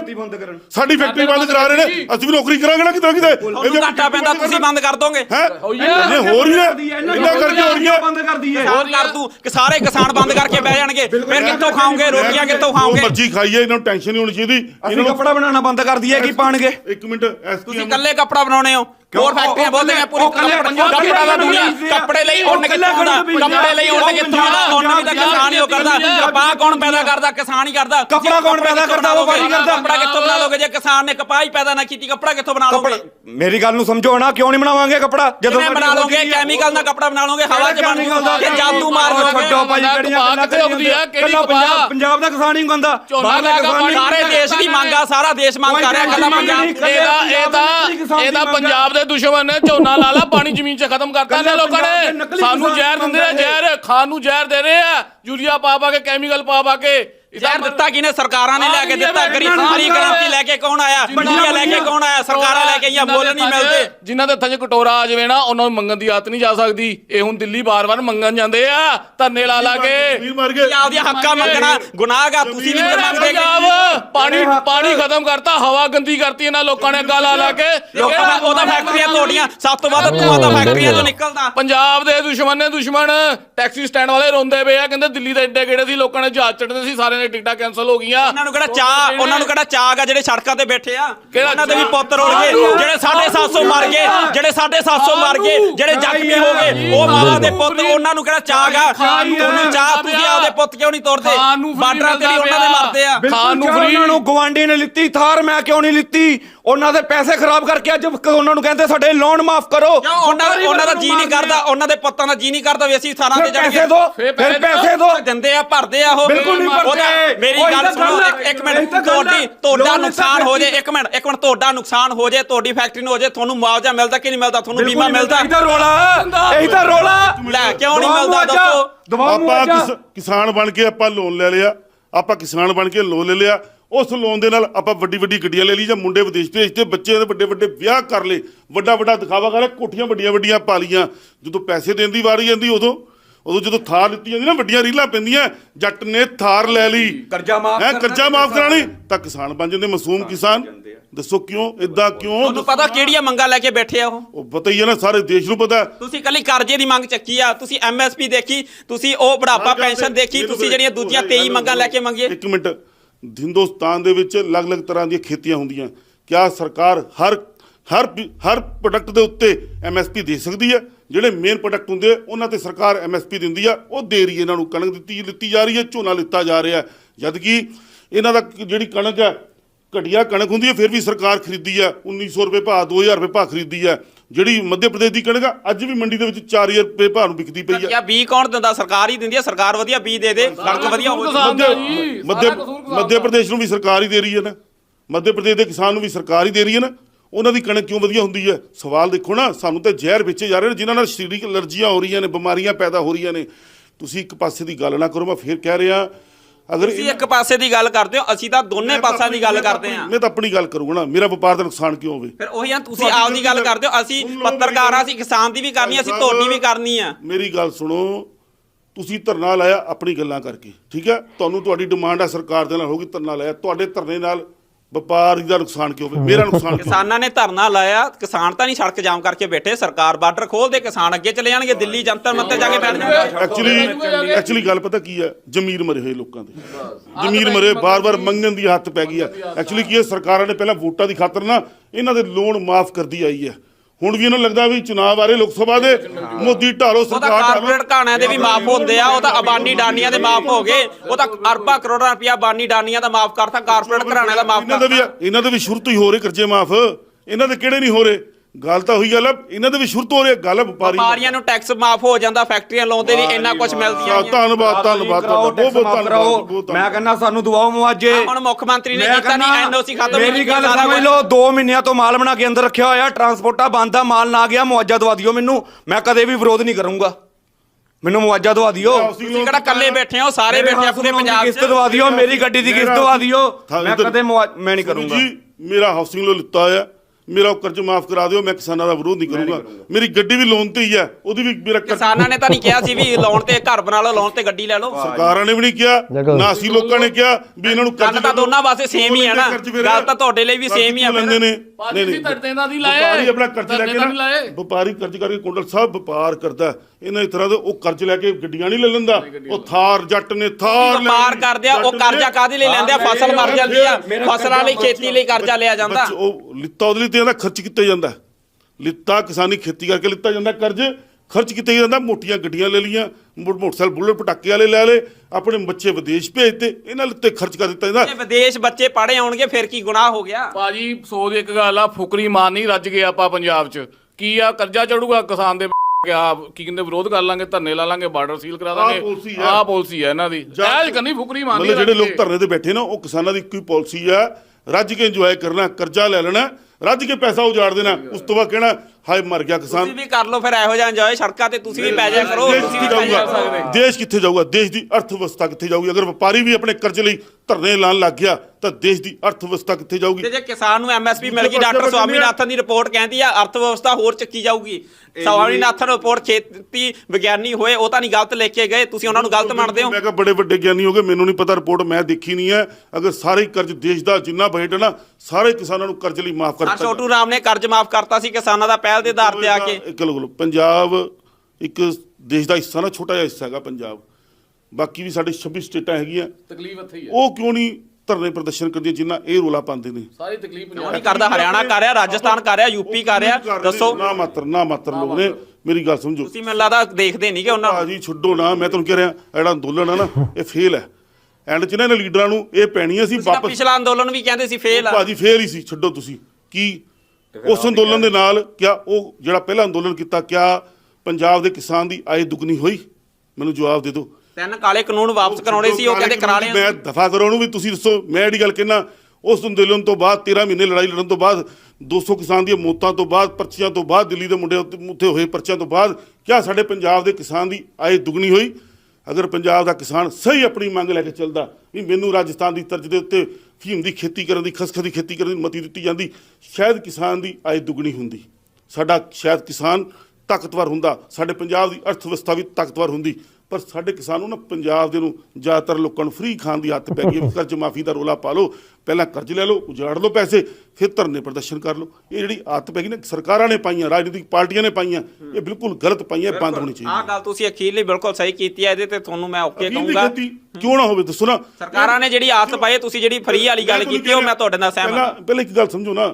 [SPEAKER 5] ਸਾਡੀ ਫੈਕਟਰੀ ਬੰਦ ਕਰਾ ਰਹੇ ਨੇ। ਅਸੀਂ ਵੀ ਨੌਕਰੀ ਕਰਾਂਗੇ ਨਾ ਕਿਤੇ। ਨਾ ਕਿਤੇ
[SPEAKER 4] ਉਹਨੂੰ ਘਾਟਾ ਪੈਂਦਾ ਤੁਸੀਂ ਬੰਦ ਕਰ ਦੋਗੇ।
[SPEAKER 5] ਹੈ? ਇਹ ਹੋ ਰਹੀ ਹੈ ਇਹਨਾਂ ਕਰਕੇ ਹੋ ਰਹੀ ਹੈ
[SPEAKER 6] ਬੰਦ ਕਰਦੀ ਹੈ।
[SPEAKER 4] ਹੋਰ ਕਰ ਦੂ ਕਿ ਸਾਰੇ ਕਿਸਾਨ ਬੰਦ ਕਰਕੇ ਬਹਿ ਜਾਣਗੇ। ਫਿਰ ਕਿੱਥੋਂ ਖਾਓਗੇ ਰੋਟੀਆਂ ਕਿੱਥੋਂ ਖਾਓਗੇ?
[SPEAKER 5] ਮਰਜ਼ੀ ਖਾਈਏ ਇਹਨਾਂ ਨੂੰ ਟੈਨਸ਼ਨ ਨਹੀਂ ਹੋਣੀ ਚਾਹੀਦੀ।
[SPEAKER 6] ਅਸੀਂ
[SPEAKER 5] ਇਹਨਾਂ ਨੂੰ
[SPEAKER 6] ਕੱਪੜਾ ਬਣਾਉਣਾ ਬੰਦ ਕਰ ਦਈਏ ਕੀ ਪਾਣਗੇ?
[SPEAKER 5] ਇੱਕ ਮਿੰਟ
[SPEAKER 4] ਤੁਸੀਂ ਇਕੱਲੇ ਕੱਪੜਾ ਬਣਾਉਣੇ ਹੋ। ਹੋਰ ਫੈਕਟਰੀਆਂ ਬੋਲਦੇ ਨੇ ਪੂਰੀ ਕੱਪੜਾ ਦਾ ਦੁਨੀਆ। ਕੱਪੜੇ ਲਈ ਉੱਨ ਕਿੱਥੋਂ ਆਉਂਦਾ? ਕੱਪੜੇ ਲਈ ਉੱਨ ਕਿੱਥੋਂ ਆਉਂਦਾ? ਉੱਨ ਵੀ ਤਾਂ ਕਿਸਾਨ ਹੀ ਉਹ ਕਰਦਾ। ਕਪਾਹ ਕੌਣ ਪੈਦਾ ਕਰਦਾ? ਕਿਸਾਨ ਹੀ ਕਰਦਾ।
[SPEAKER 6] ਕੱਪੜਾ ਕੌਣ ਪੈਦਾ ਕਰਦਾ? ਉਹ ਵਾਰੀ ਕਰਦਾ।
[SPEAKER 4] ਕੱਪੜਾ ਕਿੱਥੋਂ ਬਣਾ ਲੋਗੇ ਜੇ ਕਿਸਾਨ ਨੇ ਕਪਾਹ ਹੀ ਪੈਦਾ ਨਾ ਕੀਤੀ ਕੱਪੜਾ ਕਿੱਥੋਂ ਬਣਾ ਲੋਗੇ
[SPEAKER 6] ਮੇਰੀ ਗੱਲ ਨੂੰ ਸਮਝੋ ਨਾ ਕਿਉਂ ਨਹੀਂ ਬਣਾਵਾਂਗੇ ਕੱਪੜਾ?
[SPEAKER 4] ਕਿਵੇਂ ਬਣਾ ਲੋਗੇ ਕੈਮੀਕਲ ਦਾ ਕੱਪੜਾ ਬਣਾ ਲੋਗੇ ਹਵਾ 'ਚ ਬਣ ਜੂਗਾ। ਕਿ ਜਾਦੂ ਮਾਰ ਲੋਗੇ
[SPEAKER 6] ਛੱਡੋ ਭਾਈ
[SPEAKER 3] ਬੰਦਾ
[SPEAKER 6] ਕਿਹੜੀਆਂ
[SPEAKER 3] ਕਪਾਹ
[SPEAKER 6] ਗੱਲਾਂ
[SPEAKER 3] ਕਿੱਥੇ ਉੱਗਦੀ ਆ? ਕਿਹੜੀ?
[SPEAKER 6] ਪੰਜਾਬ ਪੰਜਾਬ ਦਾ ਕਿਸਾਨ ਹੀ ਗੰਦਾ
[SPEAKER 3] ਝੋਨਾ ਲਾ ਕੇ ਪਾਣੀ-
[SPEAKER 4] ਸਾਰੇ ਦੇਸ਼ ਦੀ ਮੰਗ ਆ ਸਾਰਾ ਦੇਸ਼ ਮੰਗ ਕਰ ਰਿਹਾ। ਕੱਲਾ ਪੰਜਾਬ
[SPEAKER 3] ਇਹਦਾ ਇਹਦਾ ਇਹਦਾ ਪੰਜਾਬ ਦੇ ਦੁਸ਼ਮਣ ਨੇ ਝੋਨਾ ਲਾ ਲਾ ਪਾਣੀ ਜ਼ਮੀਨ 'ਚ ਖਤਮ ਕਰਤਾ। ਇਹਨਾਂ ਲੋਕਾਂ ਨੇ ਸਾਨੂੰ ਜ਼ਹਿਰ ਦਿੰਦੇ ਆ ਜ਼ਹਿਰ ਖਾਣ ਨੂੰ ਜ਼ਹਿਰ ਦੇ ਰਹੇ ਆ। ਯੂਰੀਆ ਪਾ ਪਾ ਕੇ ਕੈਮੀਕਲ ਪਾ ਪਾ ਕੇ
[SPEAKER 4] ਜ਼ਹਿਰ ਦਿੱਤਾ ਕਿਨੇ ਸਰਕਾਰਾਂ ਨੇ ਲੈ ਕੇ ਦਿੱਤਾ ਗਰੀਬ ਸਾਰੀ ਗ੍ਰਾਂਤੀ ਲੈ ਕੇ ਕੌਣ ਆਇਆ? ਮੰਡੀਆਂ ਲੈ ਕੇ ਕੌਣ ਆਇਆ? ਸਰਕਾਰਾਂ ਲੈ ਕੇ ਆਈਆਂ ਮੁੱਲ ਨਹੀਂ ਮਿਲਦੇ।
[SPEAKER 3] ਜਿਨ੍ਹਾਂ ਦੇ ਹੱਥਾਂ 'ਚ ਕਟੋਰਾ ਆ ਜਾਵੇ ਨਾ ਉਹਨਾਂ ਨੂੰ ਮੰਗਣ ਦੀ ਆਦਤ ਨਹੀਂ ਜਾ ਸਕਦੀ। ਇਹ ਹੁਣ ਦਿੱਲੀ ਬਾਰ-ਬਾਰ ਮੰਗਣ ਜਾਂਦੇ ਆ। ਧਰਨੇ ਲਾ ਲਾ ਕੇ।
[SPEAKER 5] ਕੀ
[SPEAKER 4] ਆਪਦੀਆਂ ਹੱਕਾਂ ਮੰਗਣਾ ਗੁਨਾਹਗਾ ਤੁਸੀਂ ਨਹੀਂ ਮੰਗਦੇ
[SPEAKER 3] ਪੰਜਾਬ ਪਾਣੀ ਪਾਣੀ ਖਤਮ ਕਰਤਾ ਹਵਾ ਗੰਦੀ ਕਰਤੀ ਇਹਨਾਂ ਲੋਕਾਂ ਨੇ ਗਾਲਾ ਲਾ ਕੇ।
[SPEAKER 4] ਲੋਕਾਂ ਦਾ ਉਹਦਾ ਫੈਕਟਰੀਆਂ ਤੋੜੀਆਂ। ਸਭ ਤੋਂ ਵੱਧ ਧੂਆਂ ਤਾਂ ਫੈਕਟਰੀਆਂ ਤੋਂ ਨਿਕਲਦਾ।
[SPEAKER 3] ਪੰਜਾਬ ਦੇ ਦੁਸ਼ਮਣ ਨੇ ਦੁਸ਼ਮਣ। ਟੈਕਸੀ ਸਟੈਂਡ ਵਾਲੇ ਰੋਂਦੇ ਪਏ ਆ ਕਹਿੰਦੇ ਦਿੱਲੀ ਦੇ ਏਡੇ ਗੇੜੇ ਸੀ? ਲੋਕਾਂ ਨੇ ਜਹਾਜ਼ ਚੜਦੇ ਸੀ ਸਾਰਿਆਂ ਨੇ ਟਿਕਟਾਂ ਕੈਨਸਲ ਹੋ ਗਈਆਂ।
[SPEAKER 4] ਉਹਨਾਂ ਨੂੰ ਕਿਹੜਾ ਚਾਹ ਉਹਨਾਂ ਨੂੰ ਕਿਹੜਾ ਚਾਹ ਆ ਜਿਹੜੇ ਸੜਕਾਂ ਤੇ ਬੈਠੇ ਆ? ਉਹਨਾਂ ਦੇ ਵੀ? ਪੁੱਤ ਰੋੜ ਗਏ ਜਿਹੜੇ 750 ਮਰ ਗਏ ਜਿਹੜੇ 750 ਮਰ ਗਏ ਜਿਹੜੇ ਜ਼ਖਮੀ ਹੋ ਗਏ ਉਹ ਮਾਵਾਂ ਦੇ ਪੁੱਤ ਉਹਨਾਂ ਨੂੰ ਕਿਹੜਾ ਚਾਹ ਆ ਤੁਹਾਨੂੰ ਚਾਹ ਤੁਸੀਂ ਆਪਦੇ ਪੁੱਤ ਕਿਉਂ ਨਹੀਂ ਤੋਰਦੇ? ਬਾਰਡਰਾਂ ਤੇ ਵੀ ਉਹਨਾਂ ਦੇ ਮਰਦੇ
[SPEAKER 3] ਖਾਣ ਨੂੰ free।
[SPEAKER 6] ਉਹਨਾਂ ਨੂੰ ਗਵਾਂਡੀ ਨੇ ਲਿੱਤੀ ਥਾਰ ਮੈਂ ਕਿਉਂ ਨਹੀਂ ਲਿੱਤੀ? ਉਹਨਾਂ ਦੇ ਪੈਸੇ ਖਰਾਬ ਕਰਕੇ ਅੱਜ ਉਹਨਾਂ ਨੂੰ ਕਹਿੰਦੇ ਸਾਡੇ ਲੋਨ ਮਾਫ ਕਰੋ।
[SPEAKER 4] ਉਹਨਾਂ ਦਾ ਉਹਨਾਂ ਦਾ ਜੀ ਨਹੀਂ ਕਰਦਾ ਉਹਨਾਂ ਦੇ ਪੁੱਤਾਂ ਦਾ ਜੀ ਨਹੀਂ ਕਰਦਾ ਵੀ ਅਸੀਂ ਥਾਰਾਂ ਤੇ
[SPEAKER 6] ਫਿਰ ਪੈਸੇ ਦੋ
[SPEAKER 3] ਫਿਰ
[SPEAKER 6] ਫਿਰ
[SPEAKER 3] ਪੈਸੇ
[SPEAKER 6] ਦੋ।
[SPEAKER 4] ਦਿੰਦੇ ਆ ਭਰਦੇ ਆ ਉਹ।
[SPEAKER 6] ਬਿਲਕੁਲ ਨਹੀਂ ਭਰਦੇ।
[SPEAKER 4] ਮੇਰੀ ਗੱਲ ਸੁਣੋ। ਇੱਕ- ਮਿੰਟ। ਤੁਹਾਡੀ ਤੁਹਾਡਾ ਨੁਕਸਾਨ ਹੋ ਜੇ ਇੱਕ ਮਿੰਟ ਇੱਕ ਮਿੰਟ ਤੁਹਾਡਾ ਨੁਕਸਾਨ ਹੋ ਜੇ ਤੁਹਾਡੀ ਫੈਕਟਰੀ ਨੂੰ ਹੋ ਜੇ ਤੁਹਾਨੂੰ ਮੁਆਵਜ਼ਾ ਮਿਲਦਾ ਕਿ ਨਹੀਂ ਮਿਲਦਾ ਤੁਹਾਨੂੰ ਬੀਮਾ ਮਿਲਦਾ।
[SPEAKER 6] ਇਹੀ ਤਾਂ ਰੋਲਾ ਇਹੀ ਤਾਂ ਰੋਲਾ
[SPEAKER 4] ਲੈ ਕਿਉਂ ਨਹੀਂ ਮਿਲਦਾ ਦੱਸੋ।
[SPEAKER 6] ਦਵਾ
[SPEAKER 5] ਆਪਾਂ ਕਿਸਾਨ ਬਣ ਕੇ ਆਪਾਂ ਲੋਨ ਲੈ ਲਿਆ। ਆਪਾਂ ਕਿਸਾਨ ਬਣ ਕੇ ਲੋਨ ਲੈ ਲਿਆ, ਉਸ ਲੋਨ ਦੇ ਨਾਲ ਆਪਾਂ ਵੱਡੀ ਵੱਡੀ ਗੱਡੀਆਂ ਲੈ ਲਈ ਜਾਂ ਮੁੰਡੇ ਵਿਦੇਸ਼ ਭੇਜਤੇ, ਬੱਚੇ ਦੇ ਵੱਡੇ ਵੱਡੇ ਵਿਆਹ ਕਰ ਲਏ, ਵੱਡਾ ਵੱਡਾ ਦਿਖਾਵਾ ਕਰ ਲਿਆ ਕੋਠੀਆਂ ਵੱਡੀਆਂ ਵੱਡੀਆਂ ਪਾ ਲਈਆਂ, ਜਦੋਂ ਪੈਸੇ ਦੇਣ ਦੀ ਵਾਰੀ ਆਉਂਦੀ, ਉਦੋਂ ਉਦੋਂ ਜਦੋਂ ਥਾਰ ਲਿੱਤੀ ਜਾਂਦੀ ਨਾ ਵੱਡੀਆਂ ਰੀਲਾਂ ਪੈਂਦੀਆਂ ਜੱਟ ਨੇ ਥਾਰ ਲੈ ਲਈ।
[SPEAKER 6] ਕਰਜ਼ਾ ਮਾਫ਼
[SPEAKER 5] ਹੈਂ, ਕਰਜ਼ਾ ਮਾਫ ਕਰਾਣੀ ਤਾਂ ਕਿਸਾਨ ਬਣ ਜਾਂਦੇ ਮਾਸੂਮ ਕਿਸਾਨ ਦੱਸੋ ਕਿਉਂ ਇਦਾਂ ਕਿਉਂ?
[SPEAKER 4] ਤੁਹਾਨੂੰ ਪਤਾ ਕਿਹੜੀਆਂ ਮੰਗਾਂ ਲੈ ਕੇ ਬੈਠੇ ਆ ਉਹ?
[SPEAKER 5] ਉਹ ਪਤਾ ਹੀ ਹੈ ਨਾ ਸਾਰੇ ਦੇਸ਼ ਨੂੰ ਪਤਾ। ਹੈ।
[SPEAKER 4] ਤੁਸੀਂ ਕੱਲੀ ਕਰਜ਼ੇ ਦੀ ਮੰਗ ਚੱਕੀ ਆ ਤੁਸੀਂ ਐਮਐਸਪੀ ਦੇਖੀ ਤੁਸੀਂ ਉਹ ਬੁਢਾਪਾ ਪੈਨਸ਼ਨ ਦੇਖੀ ਤੁਸੀਂ ਜਿਹੜੀਆਂ ਦੂਜੀਆਂ 23 ਮੰਗਾਂ ਲੈ ਕੇ ਮੰਗੀਏ।
[SPEAKER 5] ਇੱਕ ਮਿੰਟ ਹਿੰਦੁਸਤਾਨ ਦੇ ਵਿੱਚ ਅਲੱਗ-ਅਲੱਗ ਤਰ੍ਹਾਂ ਦੀਆਂ ਖੇਤੀਆਂ ਹੁੰਦੀਆਂ। ਕਿਆ ਸਰਕਾਰ ਹਰ ਹਰ ਹਰ ਪ੍ਰੋਡਕਟ ਦੇ ਉੱਤੇ ਐਮਐਸਪੀ ਦੇ ਸਕਦੀ ਹੈ। ਜਿਹੜੇ ਮੇਨ ਪ੍ਰੋਡਕਟ ਹੁੰਦੇ ਆ, ਉਹਨਾਂ ਤੇ ਸਰਕਾਰ ਐਮਐਸਪੀ ਦਿੰਦੀ ਆ। ਉਹ ਦੇ ਰਹੀ ਹੈ ਇਹਨਾਂ ਨੂੰ ਕਣਕ ਦਿੱਤੀ ਲਿੱਤੀ ਜਾ ਰਹੀ ਹੈ ਝੋਨਾ ਲਿੱਤਾ ਜਾ ਰਿਹਾ ਹੈ। ਜਦ ਕਿ ਇਹਨਾਂ ਦਾ ਜਿਹੜੀ ਕਣਕ ਹੈ ਘਟੀਆ ਕਣਕ ਹੁੰਦੀ ਹੈ ਫਿਰ ਵੀ ਸਰਕਾਰ ਖਰੀਦੀ ਆ 1900 ਰੁਪਏ ਭਾਅ 2000 ਰੁਪਏ ਭਾਅ ਖਰੀਦੀ ਆ ਜਿਹੜੀ ਮੱਧ ਪ੍ਰਦੇਸ਼ ਦੀ ਕਣਕ ਆ ਅੱਜ ਵੀ ਮੰਡੀ ਦੇ ਵਿੱਚ 4000 ਰੁਪਏ ਭਾਅ ਨੂੰ ਵਿਕਦੀ ਪਈ ਆ
[SPEAKER 4] ਜਾਂ ਬੀ ਕੌਣ ਦਿੰਦਾ? ਸਰਕਾਰ ਹੀ ਦਿੰਦੀ ਹੈ। ਸਰਕਾਰ ਵਧੀਆ ਬੀ ਦੇ ਦੇ ਕਣਕ ਵਧੀਆ
[SPEAKER 5] ਮੱਧ ਮੱਧ ਪ੍ਰਦੇਸ਼ ਨੂੰ ਵੀ ਸਰਕਾਰ ਹੀ ਦੇ ਰਹੀ ਹੈ ਨਾ। ਮੱਧ ਪ੍ਰਦੇਸ਼ ਦੇ ਕਿਸਾਨ ਨੂੰ ਵੀ ਸਰਕਾਰ ਹੀ ਦੇ ਰਹੀ ਹੈ ਨਾ। ਉਹਨਾਂ ਦੀ ਕਣਕ ਕਿਉਂ ਵਧੀਆ ਹੁੰਦੀ ਹੈ? ਸਵਾਲ ਦੇਖੋ ਨਾ ਸਾਨੂੰ ਤਾਂ ਜ਼ਹਿਰ ਵੇਚੇ ਜਾ ਰਹੇ ਨੇ ਜਿਨ੍ਹਾਂ ਨਾਲ ਸਰੀਰਕ ਅਲਰਜੀਆਂ ਹੋ ਰਹੀਆਂ ਨੇ ਬਿਮਾਰੀਆਂ ਪੈਦਾ ਹੋ ਰਹੀਆਂ ਨੇ। ਤੁਸੀਂ ਇੱਕ ਪਾਸੇ ਦੀ ਗੱਲ ਨਾ ਕਰੋ ਮੈਂ ਫੇਰ ਕਹਿ ਰਿਹਾ ਅਗਰ
[SPEAKER 4] ਤੁਸੀਂ ਇੱਕ ਪਾਸੇ ਦੀ ਗੱਲ ਕਰਦੇ ਹੋ ਅਸੀਂ ਤਾਂ ਦੋਨੇ ਪਾਸਿਆਂ ਦੀ ਗੱਲ ਕਰਦੇ ਹਾਂ।
[SPEAKER 5] ਮੈਂ ਤਾਂ ਆਪਣੀ ਗੱਲ ਕਰੂੰਗਾ ਨਾ ਮੇਰਾ ਵਪਾਰ ਦਾ ਨੁਕਸਾਨ ਕਿਉਂ ਹੋਵੇ?
[SPEAKER 4] ਫਿਰ ਉਹੀ ਆ ਤੁਸੀਂ ਆਪ ਦੀ ਗੱਲ ਕਰਦੇ ਹੋ ਅਸੀਂ ਪੱਤਰਕਾਰ ਆ ਅਸੀਂ ਕਿਸਾਨ ਦੀ ਵੀ ਕਰਨੀ ਆ, ਅਸੀਂ ਤੁਹਾਡੀ ਵੀ ਕਰਨੀ ਆ।
[SPEAKER 5] ਮੇਰੀ ਗੱਲ ਸੁਣੋ ਤੁਸੀਂ ਧਰਨਾ ਲਾਇਆ ਆਪਣੀ ਗੱਲਾਂ ਕਰਕੇ ਠੀਕ ਹੈ? ਤੁਹਾਨੂੰ ਤੁਹਾਡੀ ਡਿਮਾਂਡ ਆ ਸਰਕਾਰ ਦੇ ਨਾਲ ਹੋਗੀ ਧਰਨਾ ਲਾਇਆ ਤੁਹਾਡੇ ਧਰਨੇ ਨਾਲ ਵਪਾਰੀ ਦਾ ਨੁਕਸਾਨ ਕਿਉਂ ਹੋਵੇ? ਮੇਰਾ ਨੁਕਸਾਨ ਕਿਉਂ?
[SPEAKER 4] ਕਿਸਾਨਾਂ ਨੇ ਧਰਨਾ ਲਾਇਆ ਕਿਸਾਨ ਤਾਂ ਨਹੀਂ ਸੜਕ ਜਾਮ ਕਰਕੇ ਬੈਠੇ ਸਰਕਾਰ ਬਾਰਡਰ ਖੋਲਦੇ ਕਿਸਾਨ ਅੱਗੇ ਚਲੇ ਜਾਣਗੇ ਦਿੱਲੀ ਜੰਤਰ ਮੰਤਰ ਜਾ ਕੇ ਬੈਠ ਜਾਣਗੇ।
[SPEAKER 5] ਐਕਚੁਅਲੀ ਐਕਚੁਅਲੀ ਗੱਲ ਪਤਾ ਕੀ ਹੈ? ਜ਼ਮੀਰ ਮਰੇ ਹੋਏ ਲੋਕਾਂ ਦੇ। ਜ਼ਮੀਰ ਮਰੇ ਬਾਰ-ਬਾਰ ਮੰਗਣ ਦੀ ਹੱਥ ਪੈ ਗਈ ਹੈ। ਐਕਚੁਅਲੀ ਕੀ ਹੈ? ਸਰਕਾਰਾਂ ਨੇ ਪਹਿਲਾਂ ਵੋਟਾਂ ਦੀ ਖਾਤਰ ਨਾ ਇਹਨਾਂ ਦੇ ਲੋਨ ਮਾਫ ਕਰਦੀ ਆਈ ਹੈ। ਹੁਣ ਵੀ ਇਹਨਾਂ ਨੂੰ ਲੱਗਦਾ ਵੀ ਚੁਣਾਵ ਆ ਰਹੇ ਲੋਕ ਸਭਾ ਦੇ। ਮੋਦੀ ਢਾਲੋ
[SPEAKER 4] ਉਹ ਤਾਂ
[SPEAKER 5] ਸਰਕਾਰ
[SPEAKER 4] ਕਾਰਪੋਰੇਟ
[SPEAKER 5] ਢਾਲੋ
[SPEAKER 4] ਘਾਣਿਆਂ ਦੇ ਵੀ ਮਾਫ ਹੁੰਦੇ ਆ ਉਹ ਤਾਂ ਅਬਾਨੀ ਡਾਨੀਆਂ ਦੇ ਮਾਫ ਹੋ ਗਏ। ਉਹ ਤਾਂ ਅਰਬਾਂ ਕਰੋੜਾਂ ਰੁਪਇਆ ਅਬਾਨੀ ਡਾਨੀਆਂ ਦਾ ਮਾਫ ਕਰਤਾ ਕਾਰਪੋਰੇਟ ਘਰਾਣਿਆਂ ਦਾ ਮਾਫ
[SPEAKER 5] ਇਹਨਾਂ ਦੇ ਵੀ ਇਹਨਾਂ ਦੇ ਵੀ ਸ਼ੁਰੂ ਤੋਂ ਹੀ ਹੋ ਰਹੇ ਕਰਜ਼ੇ ਮਾਫ। ਇਹਨਾਂ ਦੇ ਕਿਹੜੇ ਨਹੀਂ ਹੋ ਰਹੇ? ਗੱਲ ਤਾਂ ਹੋਈ ਗੱਲ ਆ, ਇਹਨਾਂ ਦੇ ਵੀ ਸ਼ੁਰੂ ਤੋਂ ਹੋ ਰਹੇ ਗੱਲ ਆ ਵਪਾਰੀ
[SPEAKER 4] ਵਪਾਰੀਆਂ ਨੂੰ ਟੈਕਸ ਮਾਫ ਹੋ ਜਾਂਦਾ ਫੈਕਟਰੀਆਂ ਲਾਉਂਦੇ ਵੀ ਇੰਨਾ ਕੁਝ ਮਿਲਦੀਆਂ
[SPEAKER 5] ਧੰਨਵਾਦ। ਧੰਨਵਾਦ ਬਹੁਤ ਬਹੁਤ ਧੰਨਵਾਦ
[SPEAKER 6] ਮੈਂ ਕਹਿੰਦਾ ਸਾਨੂੰ ਦਵਾਓ ਮੁਆਵਜ਼ੇ
[SPEAKER 4] ਹੁਣ ਮੁੱਖ ਮੰਤਰੀ ਨੇ
[SPEAKER 6] ਮੈਂ
[SPEAKER 4] ਕੀਤਾ ਨਹੀਂ
[SPEAKER 6] ਕਹਿੰਦਾ,
[SPEAKER 4] ਐਨਓਸੀ ਖਤਮ
[SPEAKER 6] ਮੇਰੀ ਗੱਲ ਸਮਝ ਲਓ 2 ਮਹੀਨਿਆਂ ਤੋਂ ਮਾਲ ਬਣਾ ਕੇ ਅੰਦਰ ਰੱਖਿਆ ਹੋਇਆ ਟਰਾਂਸਪੋਰਟਾਂ ਬੰਦ ਆ ਮਾਲ ਨਾ ਗਿਆ ਮੁਆਵਜ਼ਾ ਦਵਾ ਦਿਓ ਮੈਨੂੰ। ਮੈਂ ਕਦੇ ਵੀ ਵਿਰੋਧ ਨਹੀਂ ਕਰੂੰਗਾ। ਮੈਨੂੰ ਮੁਆਵਜ਼ਾ ਦਵਾ ਦਿਓ।
[SPEAKER 4] ਤੁਸੀਂ ਕਿਹੜਾ ਇਕੱਲੇ ਬੈਠੇ ਹੋ ਸਾਰੇ ਬੈਠੇ ਆ ਪੂਰੇ ਪੰਜਾਬ
[SPEAKER 6] ਕਿਸ਼ਤ
[SPEAKER 4] 'ਚ।
[SPEAKER 6] ਦਵਾ ਦਿਓ ਮੇਰੀ ਗੱਡੀ ਦੀ ਕਿਸ਼ਤ ਦਵਾ ਦਿਓ। ਮੈਂ ਕਦੇ ਮੁਆ- ਮੈਂ ਨਹੀਂ ਕਰੂੰਗਾ।
[SPEAKER 5] ਜੀ ਮੇਰਾ ਹਾਊਸਿੰਗ ਲੋਨ ਲਿੱਤਾ ਹੋਇਆ। ਮੇਰਾ ਕਰਜ਼ ਮਾਫ ਕਰਾ ਦਿਓ ਮੈਂ ਕਿਸਾਨਾਂ ਦਾ ਵਿਰੋਧ ਨਹੀਂ ਕਰੂੰਗਾ ਮੇਰੀ ਗੱਡੀ ਵੀ ਲੋਨ ਤੇ ਹੀ ਹੈ ਉਹਦੀ ਵੀ ਮੇਰਾ ਕਰਜ਼
[SPEAKER 4] ਕਿਸਾਨਾਂ ਨੇ ਤਾਂ ਨਹੀਂ ਕਿਹਾ ਸੀ ਵੀ [laughs] ਲੋਨ ਤੇ ਘਰ ਬਣਾ ਲਓ ਲੋਨ ਤੇ ਗੱਡੀ ਲੈ ਲਓ
[SPEAKER 5] ਸਰਕਾਰਾਂ ਨੇ ਵੀ ਨਹੀਂ ਕਿਹਾ। ਨਾ ਅਸੀਂ ਲੋਕਾਂ ਨੇ ਕਿਹਾ ਵੀ ਇਹਨਾਂ ਨੂੰ ਕਰਜ਼
[SPEAKER 4] ਤਾਂ। ਦੋਨਾਂ ਪਾਸੇ same ਹੀ ਹੈ ਨਾ। ਗੱਲ ਤਾਂ ਤੁਹਾਡੇ ਲਈ ਵੀ same ਹੀ ਆ।
[SPEAKER 5] ਲੈਂਦੇ ਨੇ
[SPEAKER 3] ਦਾ ਨਹੀਂ ਲਾਏ।
[SPEAKER 5] ਵਪਾਰੀ ਆਪਣਾ ਕਰਜ਼ ਲੈ ਕੇ
[SPEAKER 3] ਨਹੀਂ।
[SPEAKER 5] ਨਾ ਵਪਾਰੀ ਕਰਜ਼ ਕਰਕੇ ਕੁੰਡਲ ਸਾਹਿਬ ਵਪਾਰ ਕਰਦਾ। ਇਹਨਾਂ ਇਸ ਤਰ੍ਹਾਂ ਦੇ ਉਹ ਕਰਜ਼ ਲੈ ਕੇ ਗੱਡੀਆਂ ਨਹੀਂ ਲੈ ਲੈਂਦਾ। ਉਹ ਥਾਰ ਜੱਟ ਨੇ ਥਾਰ ਲੈ
[SPEAKER 4] ਵਪਾਰ। ਕਰਦੇ ਆ ਉਹ ਕਰਜ਼ਾ ਕਾਹਦੇ ਲਈ ਲੈਂਦੇ ਆ? ਫਸਲ ਮਰ ਜਾਂਦੀ ਆ। ਫਸਲਾਂ ਲਈ ਖੇਤੀ ਲਈ ਕਰਜ਼ਾ ਲਿਆ ਜਾਂਦਾ।
[SPEAKER 5] ਉਹ ਲਿੱਤਾ ਉਹਦੇ ਲਈ ਤੇ ਜਾਂਦਾ ਖਰਚ ਕੀਤਾ ਜਾਂਦਾ। ਲਿੱਤਾ ਕਿਸਾਨੀ ਖੇਤੀ ਕਰਕੇ ਲਿੱਤਾ ਜਾਂਦਾ ਕਰਜ਼ ਖਰਚ ਕੀਤਾ ਜਾਂਦਾ ਮੋਟੀਆਂ ਗੱਡੀਆਂ ਲੈ ਲੀਆਂ ਮੋ- ਮੋਟਰਸਾਈਕਲ ਬੁੱਲਟ ਪਟਾਕੇ ਵਾਲੇ ਲੈ ਲਏ ਆਪਣੇ ਬੱਚੇ ਵਿਦੇਸ਼ ਭੇਜਤੇ ਇਹਨਾਂ ਉੱਤੇ ਖਰਚ ਕਰ ਦਿੱਤਾ
[SPEAKER 4] ਜੇ
[SPEAKER 5] ਜਾਂਦਾ
[SPEAKER 4] ਵਿਦੇਸ਼ ਬੱਚੇ ਪੜ੍ਹੇ ਆਉਣਗੇ ਫਿਰ ਕੀ ਗੁਨਾਹ ਹੋ ਗਿਆ?
[SPEAKER 3] ਭਾਜੀ ਸੋ ਦੀ ਇੱਕ ਗੱਲ ਆ ਫੁਕਰੀ ਮਾਨ ਨਹੀਂ ਰੱਜ ਗਏ ਆਪਾਂ ਪੰਜਾਬ 'ਚ। ਕੀ ਆ ਕਰਜ਼ਾ ਚੜੂਗਾ ਕਿਸਾਨ ਦੇ ਕਿਆ ਕੀ ਕਹਿੰਦੇ ਵਿਰੋਧ ਕਰ ਲਾਂਗੇ ਧਰਨੇ ਲਾ ਲਾਂਗੇ ਬਾਰਡਰ ਸੀਲ ਕਰਾ ਦਾਂਗੇ।
[SPEAKER 5] ਹੈ।
[SPEAKER 3] ਆਹ ਪਾਲਿਸੀ ਹੈ ਇਹਨਾਂ ਦੀ। ਐਜ ਕੰਨੀ ਫੁਕਰੀ ਮਾਨ
[SPEAKER 5] ਮਤਲਬ ਜਿਹੜੇ ਲੋਕ ਧਰਨੇ ਤੇ ਬੈਠੇ ਨਾ ਉਹ ਕਿਸਾਨਾਂ ਦੀ ਇੱਕੋ ਹੀ ਪਾਲਿਸੀ ਆ ਰੱਜ ਕੇ ਇੰਜੋਏ ਕਰਨਾ ਕਰਜ਼ਾ ਲੈ ਲੈਣਾ ਰੱਜ ਕੇ ਪੈਸਾ ਉਜਾੜ ਦੇਣਾ ਉਸ ਤੋਂ ਬਾਅਦ ਕਹਿਣਾ ਹਾਏ ਮਰ ਗਿਆ
[SPEAKER 4] ਤੁਸੀਂ
[SPEAKER 5] ਕਿਸਾਨ
[SPEAKER 4] ਵੀ ਕਰ ਲਓ ਫਿਰ ਇਹੋ ਜਿਹਾ ਇੰਜੋਏ ਸੜਕਾਂ ਤੇ ਤੁਸੀਂ ਵੀ ਪੈ ਜਾਇਆ ਕਰੋ
[SPEAKER 5] ਦੇਸ਼
[SPEAKER 4] ਤੁਸੀਂ ਵੀ
[SPEAKER 5] ਕਿੱਥੇ
[SPEAKER 4] ਪੈ ਕਰੋ।
[SPEAKER 5] ਜਾਊਗਾ ਦੇਸ਼ ਕਿੱਥੇ ਜਾਊਗਾ? ਦੇਸ਼ ਦੀ ਅਰਥ ਵਿਵਸਥਾ ਕਿੱਥੇ ਜਾਊਗੀ? ਅਗਰ ਵਪਾਰੀ ਵੀ ਆਪਣੇ ਕਰਜ਼ੇ ਲਈ ਧਰਨੇ ਲਾਣ ਲੱਗ ਗਿਆ ਤਾਂ ਦੇਸ਼ ਦੀ ਅਰਥ ਵਿਵਸਥਾ ਕਿੱਥੇ ਜਾਊਗੀ?
[SPEAKER 4] ਤੇ ਜੇ ਕਿਸਾਨ ਨੂੰ ਐਮਐਸਪੀ ਮਿਲ ਗਈ ਡਾਕਟਰ ਸਵਾਮੀਨਾਥਨ ਦੀ ਰਿਪੋਰਟ ਕਹਿੰਦੀ ਆ ਅਰਥ ਵਿਵਸਥਾ ਹੋਰ ਚੱਕੀ ਜਾਊਗੀ। ਸਵਾਮੀਨਾਥਨ ਰਿਪੋਰਟ ਖੇਤੀ ਵਿਗਿਆਨੀ ਹੋਏ ਉਹ ਤਾਂ ਨਹੀਂ ਗਲਤ ਲਿਖ ਕੇ ਗਏ ਤੁਸੀਂ ਉਹਨਾਂ ਨੂੰ ਗਲਤ ਮੰਨਦੇ ਹੋ?
[SPEAKER 5] ਮੈਂ ਕਿਹਾ ਬੜੇ ਵੱਡੇ ਗਿਆਨੀ ਹੋ ਗਏ ਮੈਨੂੰ ਨਹੀਂ ਪਤਾ ਰਿਪੋਰਟ ਮੈਂ ਦੇਖੀ ਨਹੀਂ ਹੈ। ਅਗਰ ਸਾਰੇ ਕਰਜ਼ ਦੇਸ਼ ਦਾ ਜਿੰਨਾ ਬਜਟ ਹੈ ਨਾ ਸਾਰੇ ਕਿਸਾਨਾਂ ਨੂੰ ਕਰਜ਼ ਲਈ ਮਾਫ ਕਰ ਦਿੱਤਾ
[SPEAKER 4] ਛੋਟੂ ਰਾਮ ਨੇ ਕਰਜ਼ ਮਾਫ ਕਰਤਾ ਸੀ ਕਿਸਾਨਾਂ ਦਾ ਪਹਿਲ ਦੇ ਆਧਾਰ ਤੇ ਆ ਕੇ।
[SPEAKER 5] ਇੱਕ ਲੋ ਪੰਜਾਬ ਇੱਕ ਦੇਸ਼ ਦਾ ਹਿੱਸਾ ਨਾ ਛੋਟਾ ਜਿਹਾ ਹਿੱਸਾ ਹੈਗਾ ਪੰਜਾਬ। ਬਾਕੀ ਵੀ ਸਾਡੇ 26 ਸਟੇਟਾਂ ਹੈਗੀਆਂ।
[SPEAKER 3] ਤਕਲੀਫ ਇੱਥੇ ਹੀ ਹੈ
[SPEAKER 5] ਉਹ ਕਿਉਂ ਨਹੀਂ ਧਰਨੇ ਪ੍ਰਦਰਸ਼ਨ ਕਰਦੀਆਂ ਜਿੰਨਾ ਇਹ ਰੋਲਾ ਪਾਉਂਦੇ ਨੇ?
[SPEAKER 3] ਸਾਰੀ ਤਕਲੀਫ ਪੰਜਾਬ
[SPEAKER 4] ਨਹੀਂ ਕਰਦਾ? ਹਰਿਆਣਾ ਕਰ ਰਿਹਾ ਰਾਜਸਥਾਨ ਕਰ ਰਿਹਾ ਯੂਪੀ ਕਰ ਰਿਹਾ। ਦੱਸੋ।
[SPEAKER 5] ਨਾ ਮਾਤਰ ਨਾ ਮਾਤਰ ਲੋਕ ਨੇ। ਮੇਰੀ ਗੱਲ ਸਮਝੋ।
[SPEAKER 4] ਤੁਸੀਂ ਮੈਨੂੰ ਲੱਗਦਾ ਦੇਖਦੇ ਨਹੀਂ ਕਿ ਉਹਨਾਂ ਨੂੰ।
[SPEAKER 5] ਭਾਜੀ ਛੱਡੋ ਨਾ। ਮੈਂ ਤੁਹਾਨੂੰ ਕਹਿ ਰਿਹਾ ਜਿਹੜਾ ਅੰਦੋਲਨ ਹੈ ਨਾ ਇਹ ਫੇਲ ਹੈ। ਐਂਡ ਚ ਨਾ ਇਹਨਾਂ ਲੀਡਰਾਂ ਨੂੰ ਇਹ ਪੈਣੀਆਂ ਸੀ ਵਾਪਸ
[SPEAKER 4] ਪਿਛਲਾ ਅੰਦੋਲਨ ਵੀ ਕਹਿੰਦੇ ਸੀ ਫੇਲ ਆ।
[SPEAKER 5] ਭਾਜੀ ਫੇਲ ਹੀ ਸੀ। ਛੱਡੋ ਤੁਸੀਂ। ਕੀ ਉਸ ਅੰਦੋਲਨ ਦੇ ਨਾਲ ਕਿਆ ਉਹ ਜਿਹੜਾ ਪਹਿਲਾ ਅੰਦੋਲਨ ਕੀਤਾ ਕਿਆ ਪੰਜਾਬ ਦੇ ਕਿਸਾਨ ਦੀ ਆਏ ਦੁੱਗਣੀ ਹੋਈ? ਮੈਨੂੰ ਜਵਾਬ ਦੇ ਦਿਓ।
[SPEAKER 4] ਤਿੰਨ ਕਾਲੇ ਕਾਨੂੰਨ ਵਾਪਸ ਕਰਾਉਣੇ ਸੀ ਉਹ ਕਹਿੰਦੇ ਕਰਾ ਲਏ
[SPEAKER 5] ਮੈਂ ਦਫਾ ਕਰੋ ਉਹਨੂੰ ਵੀ ਤੁਸੀਂ ਦੱਸੋ ਮੈਂ ਇਹਦੀ ਗੱਲ ਕਹਿਣਾ ਉਸ ਅੰਦੋਲਨ ਤੋਂ ਬਾਅਦ 13 ਮਹੀਨੇ ਲੜਾਈ ਲੜਨ ਤੋਂ ਬਾਅਦ 200 ਕਿਸਾਨ ਦੀਆਂ ਮੌਤਾਂ ਤੋਂ ਬਾਅਦ ਪਰਚੀਆਂ ਤੋਂ ਬਾਅਦ ਦਿੱਲੀ ਦੇ ਮੁੰਡੇ ਉੱਥੇ ਹੋਏ ਪਰਚੀਆਂ ਤੋਂ ਬਾਅਦ ਕਿਆ ਸਾਡੇ ਪੰਜਾਬ ਦੇ ਕਿਸਾਨ ਦੀ ਆਏ ਦੁੱਗਣੀ ਹੋਈ? ਅਗਰ ਪੰਜਾਬ ਦਾ ਕਿਸਾਨ ਸਹੀ ਆਪਣੀ ਮੰਗ ਲੈ ਕੇ ਚੱਲਦਾ ਵੀ ਮੈਨੂੰ ਰਾਜਸਥਾਨ ਦੀ ਤਰਜ਼ ਦੇ ਉੱਤੇ ਫੀਮ ਦੀ ਖੇਤੀ ਕਰਨ ਦੀ, ਖਸਖਸ ਦੀ ਖੇਤੀ ਕਰਨ ਦੀ ਮਤੀ ਦਿੱਤੀ ਜਾਂਦੀ, ਸ਼ਾਇਦ ਕਿਸਾਨ ਦੀ ਆਏ ਦੁੱਗਣੀ ਹੁੰਦੀ। ਸਾਡਾ ਸ਼ਾਇਦ ਕਿਸਾਨ ਤਾਕਤਵਰ ਹੁੰਦਾ, ਸਾਡੇ ਪੰਜਾਬ ਦੀ ਅਰਥ ਵਿਵਸਥਾ ਵੀ ਤਾਕਤਵਰ ਹੁੰਦੀ। ਪਰ ਸਾਡੇ ਕਿਸਾਨ ਨੂੰ ਨਾ ਪੰਜਾਬ ਦੇ ਨੂੰ ਜ਼ਿਆਦਾਤਰ ਲੋਕਾਂ ਨੂੰ ਫ੍ਰੀ ਖਾਣ ਦੀ ਆਦਤ ਪੈ ਗਈ ਹੈ। ਕਰਜ਼ ਮਾਫੀ ਦਾ ਰੋਲਾ ਪਾ ਲਓ ਪਹਿਲਾਂ ਕਰਜ਼ ਲੈ ਲਓ ਉਜਾੜ ਲਓ ਪੈਸੇ ਫਿਰ ਧਰਨੇ ਪ੍ਰਦਰਸ਼ਨ ਕਰ ਲਓ। ਇਹ ਜਿਹੜੀ ਆਦਤ ਪੈ ਗਈ ਨਾ ਸਰਕਾਰਾਂ ਨੇ ਪਾਈਆਂ ਰਾਜਨੀਤਿਕ ਪਾਰਟੀਆਂ ਨੇ ਪਾਈਆਂ ਇਹ ਬਿਲਕੁਲ ਗਲਤ ਪਾਈਆਂ ਬੰਦ ਹੋਣੀ ਚਾਹੀਦੀ
[SPEAKER 4] ਆਹ ਗੱਲ ਤੁਸੀਂ ਅਖੀਰਲੀ ਬਿਲਕੁਲ ਸਹੀ ਕੀਤੀ ਹੈ ਇਹਦੇ ਤੇ ਤੁਹਾਨੂੰ ਮੈਂ ਓਕੇ ਕਹੂੰਗਾ।
[SPEAKER 5] ਕਿਉਂ ਨਾ ਹੋਵੇ ਦੱਸੋ ਨਾ।
[SPEAKER 4] ਸਰਕਾਰਾਂ ਨੇ ਜਿਹੜੀ ਆਦਤ ਪਾਈ ਤੁਸੀਂ ਜਿਹੜੀ ਫਰੀ ਵਾਲੀ ਗੱਲ ਕੀਤੀ ਉਹ ਮੈਂ ਤੁਹਾਡੇ ਨਾਲ ਸਹਿਮਤ।
[SPEAKER 5] ਪਹਿਲਾਂ ਪਹਿਲਾਂ ਇੱਕ ਗੱਲ ਸਮਝੋ ਨਾ।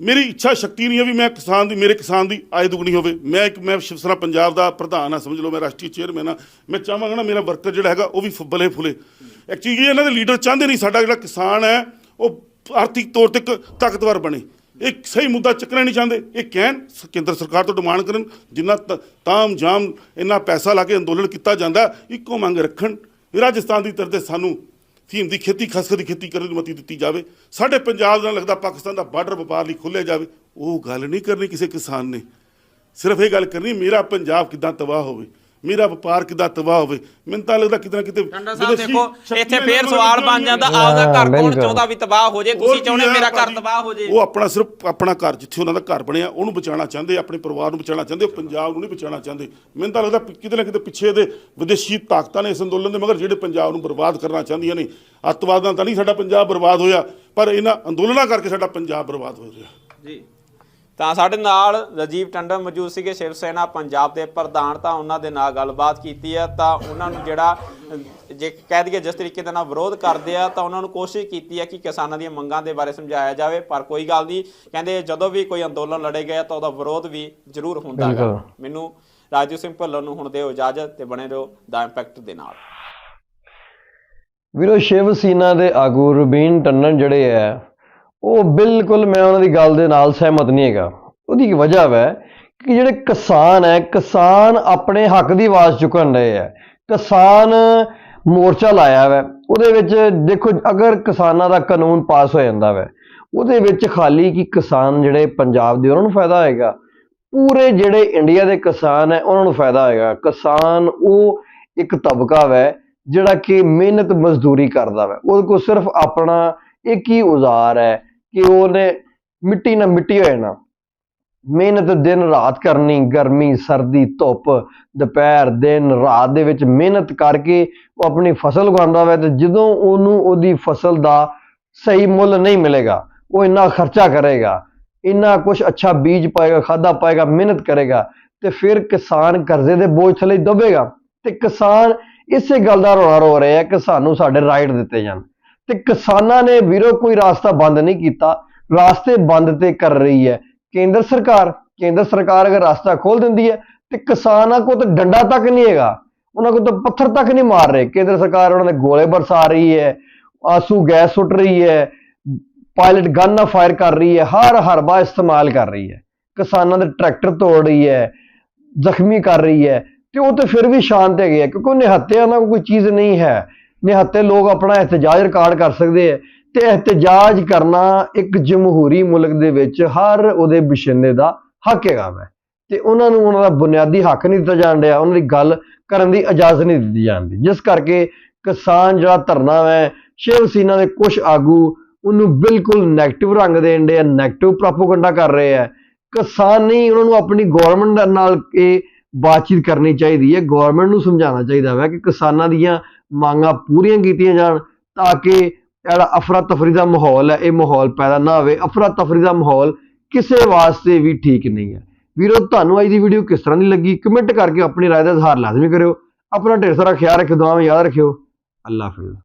[SPEAKER 5] ਮੇਰੀ ਇੱਛਾ ਸ਼ਕਤੀ ਨਹੀਂ ਹੈ ਵੀ ਮੈਂ ਕਿਸਾਨ ਦੀ, ਮੇਰੇ ਕਿਸਾਨ ਦੀ ਆਏ ਦੁਗਣੀ ਹੋਵੇ। ਮੈਂ ਇੱਕ, ਮੈਂ ਸ਼ਿਵ ਸੈਨਾ ਪੰਜਾਬ ਦਾ ਪ੍ਰਧਾਨ ਆ ਸਮਝ ਲਓ ਮੈਂ ਰਾਸ਼ਟਰੀ ਚੇਅਰਮੈਨ ਆ ਮੈਂ ਚਾਹਾਂਗਾ ਨਾ ਮੇਰਾ ਵਰਕਰ ਜਿਹੜਾ ਹੈਗਾ, ਉਹ ਵੀ ਫੁੱਬਲੇ ਫੁਲੇ। ਐਕਚੁਅਲੀ ਇਹਨਾਂ ਦੇ ਲੀਡਰ ਚਾਹੁੰਦੇ ਨਹੀਂ, ਸਾਡਾ ਜਿਹੜਾ ਕਿਸਾਨ ਹੈ, ਉਹ ਆਰਥਿਕ ਤੌਰ ਤੇ ਇੱਕ ਤਾਕਤਵਰ ਬਣੇ। ਇਹ ਸਹੀ ਮੁੱਦਾ ਚੱਕਣਾ ਨਹੀਂ ਚਾਹੁੰਦੇ। ਇਹ ਕਹਿਣ ਕੇਂਦਰ ਸਰਕਾਰ ਤੋਂ ਡਿਮਾਂਡ ਕਰਨ, ਜਿੰਨਾ ਤ- ਤਾਮ ਜਾਮ, ਇੰਨਾ ਪੈਸਾ ਲਾ ਕੇ ਅੰਦੋਲਨ ਕੀਤਾ ਜਾਂਦਾ, ਇੱਕੋ ਮੰਗ ਰੱਖਣ। ਰਾਜਸਥਾਨ ਦੀ ਤਰ੍ਹਾਂ ਸਾਨੂੰ ਫੀਮ ਦੀ ਖੇਤੀ ਖਸਖਸ ਦੀ ਖੇਤੀ ਕਰਨ ਦੀ ਮਤੀ ਦਿੱਤੀ ਜਾਵੇ। ਸਾਡੇ ਪੰਜਾਬ ਨਾਲ ਲੱਗਦਾ ਪਾਕਿਸਤਾਨ ਦਾ ਬਾਰਡਰ ਵਪਾਰ ਲਈ ਖੋਲ੍ਹਿਆ ਜਾਵੇ। ਉਹ ਗੱਲ ਨਹੀਂ ਕਰਨੀ ਕਿਸੇ ਕਿਸਾਨ ਨੇ। ਸਿਰਫ ਇਹ ਗੱਲ ਕਰਨੀ, ਮੇਰਾ ਪੰਜਾਬ ਕਿਦਾਂ ਤਬਾਹ ਹੋਵੇ? ਮੇਰਾ ਵਪਾਰ ਕਿਦਾਂ ਤਬਾਹ ਹੋਵੇ? ਮੈਨੂੰ ਤਾਂ ਲੱਗਦਾ ਕਿਤੇ ਨਾ ਕਿਤੇ
[SPEAKER 4] ਟੰਡਾ ਸਾਹਿਬ
[SPEAKER 5] ਵਿਦੇਸ਼ੀ
[SPEAKER 4] ਦੇਖੋ ਇੱਥੇ ਫੇਰ ਸਵਾਲ ਬਣ ਜਾਂਦਾ ਆਪਦਾ ਘਰ ਕੌਣ। ਚਾਹੁੰਦਾ ਵੀ ਤਬਾਹ ਹੋ ਜੇ? ਤੁਸੀਂ ਚਾਹੁੰਦੇ ਮੇਰਾ ਘਰ? ਤਬਾਹ ਹੋ ਜੇ?
[SPEAKER 5] ਉਹ ਆਪਣਾ ਸਿਰਫ ਆਪਣਾ ਘਰ ਜਿੱਥੇ ਉਹਨਾਂ ਦਾ ਘਰ ਬਣਿਆ ਉਹਨੂੰ ਬਚਾਉਣਾ ਚਾਹੁੰਦੇ ਆਪਣੇ ਪਰਿਵਾਰ ਨੂੰ ਬਚਾਉਣਾ ਚਾਹੁੰਦੇ ਉਹ ਪੰਜਾਬ ਨੂੰ ਨਹੀਂ ਬਚਾਉਣਾ ਚਾਹੁੰਦੇ। ਮੈਨੂੰ ਤਾਂ ਲੱਗਦਾ ਕਿਤੇ ਨਾ ਕਿਤੇ ਪਿੱਛੇ ਦੇ ਵਿਦੇਸ਼ੀ ਤਾਕਤਾਂ ਨੇ ਇਸ ਅੰਦੋਲਨ ਦੇ ਮਗਰ ਜਿਹੜੇ ਪੰਜਾਬ ਨੂੰ ਬਰਬਾਦ ਕਰਨਾ ਚਾਹੁੰਦੀਆਂ ਨੇ। ਅੱਤਵਾਦ ਤਾਂ ਨਹੀਂ ਸਾਡਾ ਪੰਜਾਬ ਬਰਬਾਦ ਹੋਇਆ ਪਰ ਇਹਨਾਂ ਅੰਦੋਲਨਾਂ ਕਰਕੇ ਸਾਡਾ ਪੰਜਾਬ ਬਰਬਾਦ ਹੋ ਰਿਹਾ।
[SPEAKER 4] ਜੀ। ਤਾਂ ਸਾਡੇ ਨਾਲ ਰਜੀਵ ਟੰਡਨ ਮੌਜੂਦ ਸੀਗੇ ਸ਼ਿਵ ਸੈਨਾ ਪੰਜਾਬ ਦੇ ਪ੍ਰਧਾਨ ਤਾਂ ਉਹਨਾਂ ਦੇ ਨਾਲ ਗੱਲਬਾਤ ਕੀਤੀ ਹੈ। ਤਾਂ ਉਹਨਾਂ ਨੂੰ ਜਿਹੜਾ ਜੇ ਕਹਿ ਦਈਏ ਜਿਸ ਤਰੀਕੇ ਦੇ ਨਾਲ ਵਿਰੋਧ ਕਰਦੇ ਆ ਤਾਂ ਉਹਨਾਂ ਨੂੰ ਕੋਸ਼ਿਸ਼ ਕੀਤੀ ਹੈ ਕਿ ਕਿਸਾਨਾਂ ਦੀਆਂ ਮੰਗਾਂ ਦੇ ਬਾਰੇ ਸਮਝਾਇਆ ਜਾਵੇ ਪਰ ਕੋਈ ਗੱਲ ਨਹੀਂ। ਕਹਿੰਦੇ ਜਦੋਂ ਵੀ ਕੋਈ ਅੰਦੋਲਨ ਲੜੇ ਗਿਆ ਤਾਂ ਉਹਦਾ ਵਿਰੋਧ ਵੀ ਜ਼ਰੂਰ ਹੁੰਦਾ ਹੈ। ਮੈਨੂੰ ਰਾਜੂ ਸਿੰਘ ਭੱਲਰ ਨੂੰ ਹੁਣ ਦਿਓ ਇਜਾਜ਼ਤ ਤੇ ਬਣੇ ਰਹੋ ਦਾ ਇੰਪੈਕਟ ਦੇ ਨਾਲ।
[SPEAKER 1] ਵੀਰੋ ਸ਼ਿਵ ਸੀਨਾ ਦੇ ਆਗੂ ਰੁਬੀਨ ਟੰਡਨ ਜਿਹੜੇ ਹੈ ਉਹ ਬਿਲਕੁਲ ਮੈਂ ਉਹਨਾਂ ਦੀ ਗੱਲ ਦੇ ਨਾਲ ਸਹਿਮਤ ਨਹੀਂ ਹੈਗਾ। ਉਹਦੀ ਇੱਕ ਵਜ੍ਹਾ ਹੈ ਕਿ ਜਿਹੜੇ ਕਿਸਾਨ ਹੈ, ਕਿਸਾਨ ਆਪਣੇ ਹੱਕ ਦੀ ਆਵਾਜ਼ ਚੁੱਕਣ ਰਹੇ ਹੈ। ਕਿਸਾਨ ਮੋਰਚਾ ਲਾਇਆ ਹੈ ਉਹਦੇ ਵਿੱਚ ਦੇਖੋ ਅਗਰ ਕਿਸਾਨਾਂ ਦਾ ਕਾਨੂੰਨ ਪਾਸ ਹੋ ਜਾਂਦਾ ਹੈ ਉਹਦੇ ਵਿੱਚ ਖਾਲੀ ਕਿ ਕਿਸਾਨ ਜਿਹੜੇ ਪੰਜਾਬ ਦੇ ਉਹਨਾਂ ਨੂੰ ਫਾਇਦਾ ਹੋਏਗਾ। ਪੂਰੇ ਜਿਹੜੇ ਇੰਡੀਆ ਦੇ ਕਿਸਾਨ ਹੈ, ਉਹਨਾਂ ਨੂੰ ਫਾਇਦਾ ਹੋਏਗਾ। ਕਿਸਾਨ ਉਹ ਇੱਕ ਤਬਕਾ ਹੈ ਜਿਹੜਾ ਕਿ ਮਿਹਨਤ ਮਜ਼ਦੂਰੀ ਕਰਦਾ ਹੈ ਉਹਦੇ ਕੋਲ ਸਿਰਫ ਆਪਣਾ ਇੱਕ ਹੀ ਔਜ਼ਾਰ ਹੈ ਕਿ ਉਹਨੇ ਮਿੱਟੀ ਨਾਲ ਮਿੱਟੀ ਹੋ ਜਾਣਾ ਮਿਹਨਤ ਦਿਨ ਰਾਤ ਕਰਨੀ, ਗਰਮੀ, ਸਰਦੀ, ਧੁੱਪ, ਦੁਪਹਿਰ, ਦਿਨ ਰਾਤ ਦੇ ਵਿੱਚ ਮਿਹਨਤ ਕਰਕੇ ਉਹ ਆਪਣੀ ਫਸਲ ਉਗਾਉਂਦਾ ਹੋਵੇ ਤੇ ਜਦੋਂ ਉਹਨੂੰ ਉਹਦੀ ਫਸਲ ਦਾ ਸਹੀ ਮੁੱਲ ਨਹੀਂ ਮਿਲੇਗਾ, ਉਹ ਇੰਨਾ ਖਰਚਾ ਕਰੇਗਾ, ਇੰਨਾ ਕੁਝ ਅੱਛਾ ਬੀਜ ਪਾਏਗਾ, ਖਾਦਾ ਪਾਏਗਾ, ਮਿਹਨਤ ਕਰੇਗਾ ਤੇ ਫਿਰ ਕਿਸਾਨ ਕਰਜ਼ੇ ਦੇ ਬੋਝ ਥੱਲੇ ਦਬੇਗਾ ਤੇ ਕਿਸਾਨ ਇਸੇ ਗੱਲ ਦਾ ਰੋਣਾ ਰੋ ਰਿਹਾ ਹੈ ਕਿ ਸਾਨੂੰ ਸਾਡੇ ਰਾਈਟ ਦਿੱਤੇ ਜਾਣ। ਤੇ ਕਿਸਾਨਾਂ ਨੇ ਵੀਰੋ ਕੋਈ ਰਾਸਤਾ ਬੰਦ ਨਹੀਂ ਕੀਤਾ। ਰਾਸਤੇ ਬੰਦ ਤੇ ਕਰ ਰਹੀ ਹੈ। ਕੇਂਦਰ ਸਰਕਾਰ ਕੇਂਦਰ ਸਰਕਾਰ ਅਗਰ ਰਾਸਤਾ ਖੋਲ ਦਿੰਦੀ ਹੈ ਤੇ ਕਿਸਾਨਾਂ ਕੋਲ ਤਾਂ ਡੰਡਾ ਤੱਕ ਨਹੀਂ ਹੈਗਾ। ਉਹਨਾਂ ਕੋਲ ਤਾਂ ਪੱਥਰ ਤੱਕ ਨਹੀਂ ਮਾਰ ਰਹੇ। ਕੇਂਦਰ ਸਰਕਾਰ ਉਹਨਾਂ ਦੇ ਗੋਲੇ ਬਰਸਾ ਰਹੀ ਹੈ, ਆਂਸੂ ਗੈਸ ਸੁੱਟ ਰਹੀ ਹੈ, ਪਾਇਲਟ ਗਨ ਨਾਲ ਫਾਇਰ ਕਰ ਰਹੀ ਹੈ, ਹਰ ਹਰਬਾ ਇਸਤੇਮਾਲ ਕਰ ਰਹੀ ਹੈ। ਕਿਸਾਨਾਂ ਦੇ ਟਰੈਕਟਰ ਤੋੜ ਰਹੀ ਹੈ, ਜ਼ਖਮੀ ਕਰ ਰਹੀ ਹੈ ਤੇ ਉਹ ਤੇ ਫਿਰ ਵੀ ਸ਼ਾਂਤ ਹੈਗੇ ਆ, ਕਿਉਂਕਿ ਉਹ ਨਿਹੱਤਿਆਂ ਨਾਲ ਕੋਈ ਚੀਜ਼ ਨਹੀਂ ਹੈ। ਨਿਹੱਤੇ ਲੋਕ ਆਪਣਾ ਇhtਜਾਜ ਰਿਕਾਰਡ ਕਰ ਸਕਦੇ ਹੈ ਤੇ ਇhtਜਾਜ ਕਰਨਾ ਇੱਕ ਜਮਹੂਰੀ ਮੁਲਕ ਦੇ ਵਿੱਚ ਹਰ ਉਹਦੇ ਬਸ਼ਿੰਦੇ ਦਾ ਹੱਕ ਹੈਗਾ ਵੈ। ਤੇ ਉਹਨਾਂ ਨੂੰ ਉਹਨਾਂ ਦਾ ਬੁਨਿਆਦੀ ਹੱਕ ਨਹੀਂ ਦਿੱਤਾ ਜਾਣ ਰਿਹਾ ਉਹਨਾਂ ਦੀ ਗੱਲ ਕਰਨ ਦੀ ਇਜਾਜ਼ਤ ਨਹੀਂ ਦਿੱਤੀ ਜਾਂਦੀ ਜਿਸ ਕਰਕੇ ਕਿਸਾਨ ਜਿਹੜਾ ਧਰਨਾ ਹੈ ਸ਼ਿਵ ਸੀਨਾ ਦੇ ਕੁਝ ਆਗੂ ਉਹਨੂੰ ਬਿਲਕੁਲ ਨੈਗੇਟਿਵ ਰੰਗ ਦੇਣ ਦੇ ਨੈਗੇਟਿਵ ਪ੍ਰੋਪਗੈਂਡਾ ਕਰ ਰਹੇ ਆ। ਕਿਸਾਨ ਨਹੀਂ, ਉਹਨਾਂ ਨੂੰ ਆਪਣੀ ਗਵਰਨਮੈਂਟ ਨਾਲ ਇਹ ਬਾਤਚੀਤ ਕਰਨੀ ਚਾਹੀਦੀ ਹੈ। ਗਵਰਨਮੈਂਟ ਨੂੰ ਸਮਝਾਉਣਾ ਚਾਹੀਦਾ ਹੈ ਕਿ ਕਿਸਾਨਾਂ ਦੀਆਂ ਮੰਗਾਂ ਪੂਰੀਆਂ ਕੀਤੀਆਂ ਜਾਣ ਤਾਂ ਕਿ ਜਿਹੜਾ ਅਫਰਾ ਤਫਰੀ ਦਾ ਮਾਹੌਲ ਹੈ ਇਹ ਮਾਹੌਲ ਪੈਦਾ ਨਾ ਹੋਵੇ ਅਫਰਾ ਤਫਰੀ ਦਾ ਮਾਹੌਲ ਕਿਸੇ ਵਾਸਤੇ ਵੀ ਠੀਕ ਨਹੀਂ ਹੈ ਵੀਰੋ ਤੁਹਾਨੂੰ ਅੱਜ ਦੀ ਵੀਡੀਓ ਕਿਸ ਤਰ੍ਹਾਂ ਦੀ ਲੱਗੀ ਕਮੈਂਟ ਕਰਕੇ ਆਪਣੀ رائے ਦਾ ਇਜ਼ਹਾਰ ਲਾਜ਼ਮੀ ਕਰਿਓ ਆਪਣਾ ਢੇਰ ਸਾਰਾ ਖਿਆਲ ਰੱਖਿਓ ਦੁਆਵਾਂ ਯਾਦ ਰੱਖਿਓ ਅੱਲਾ ਹਾਫਿਜ਼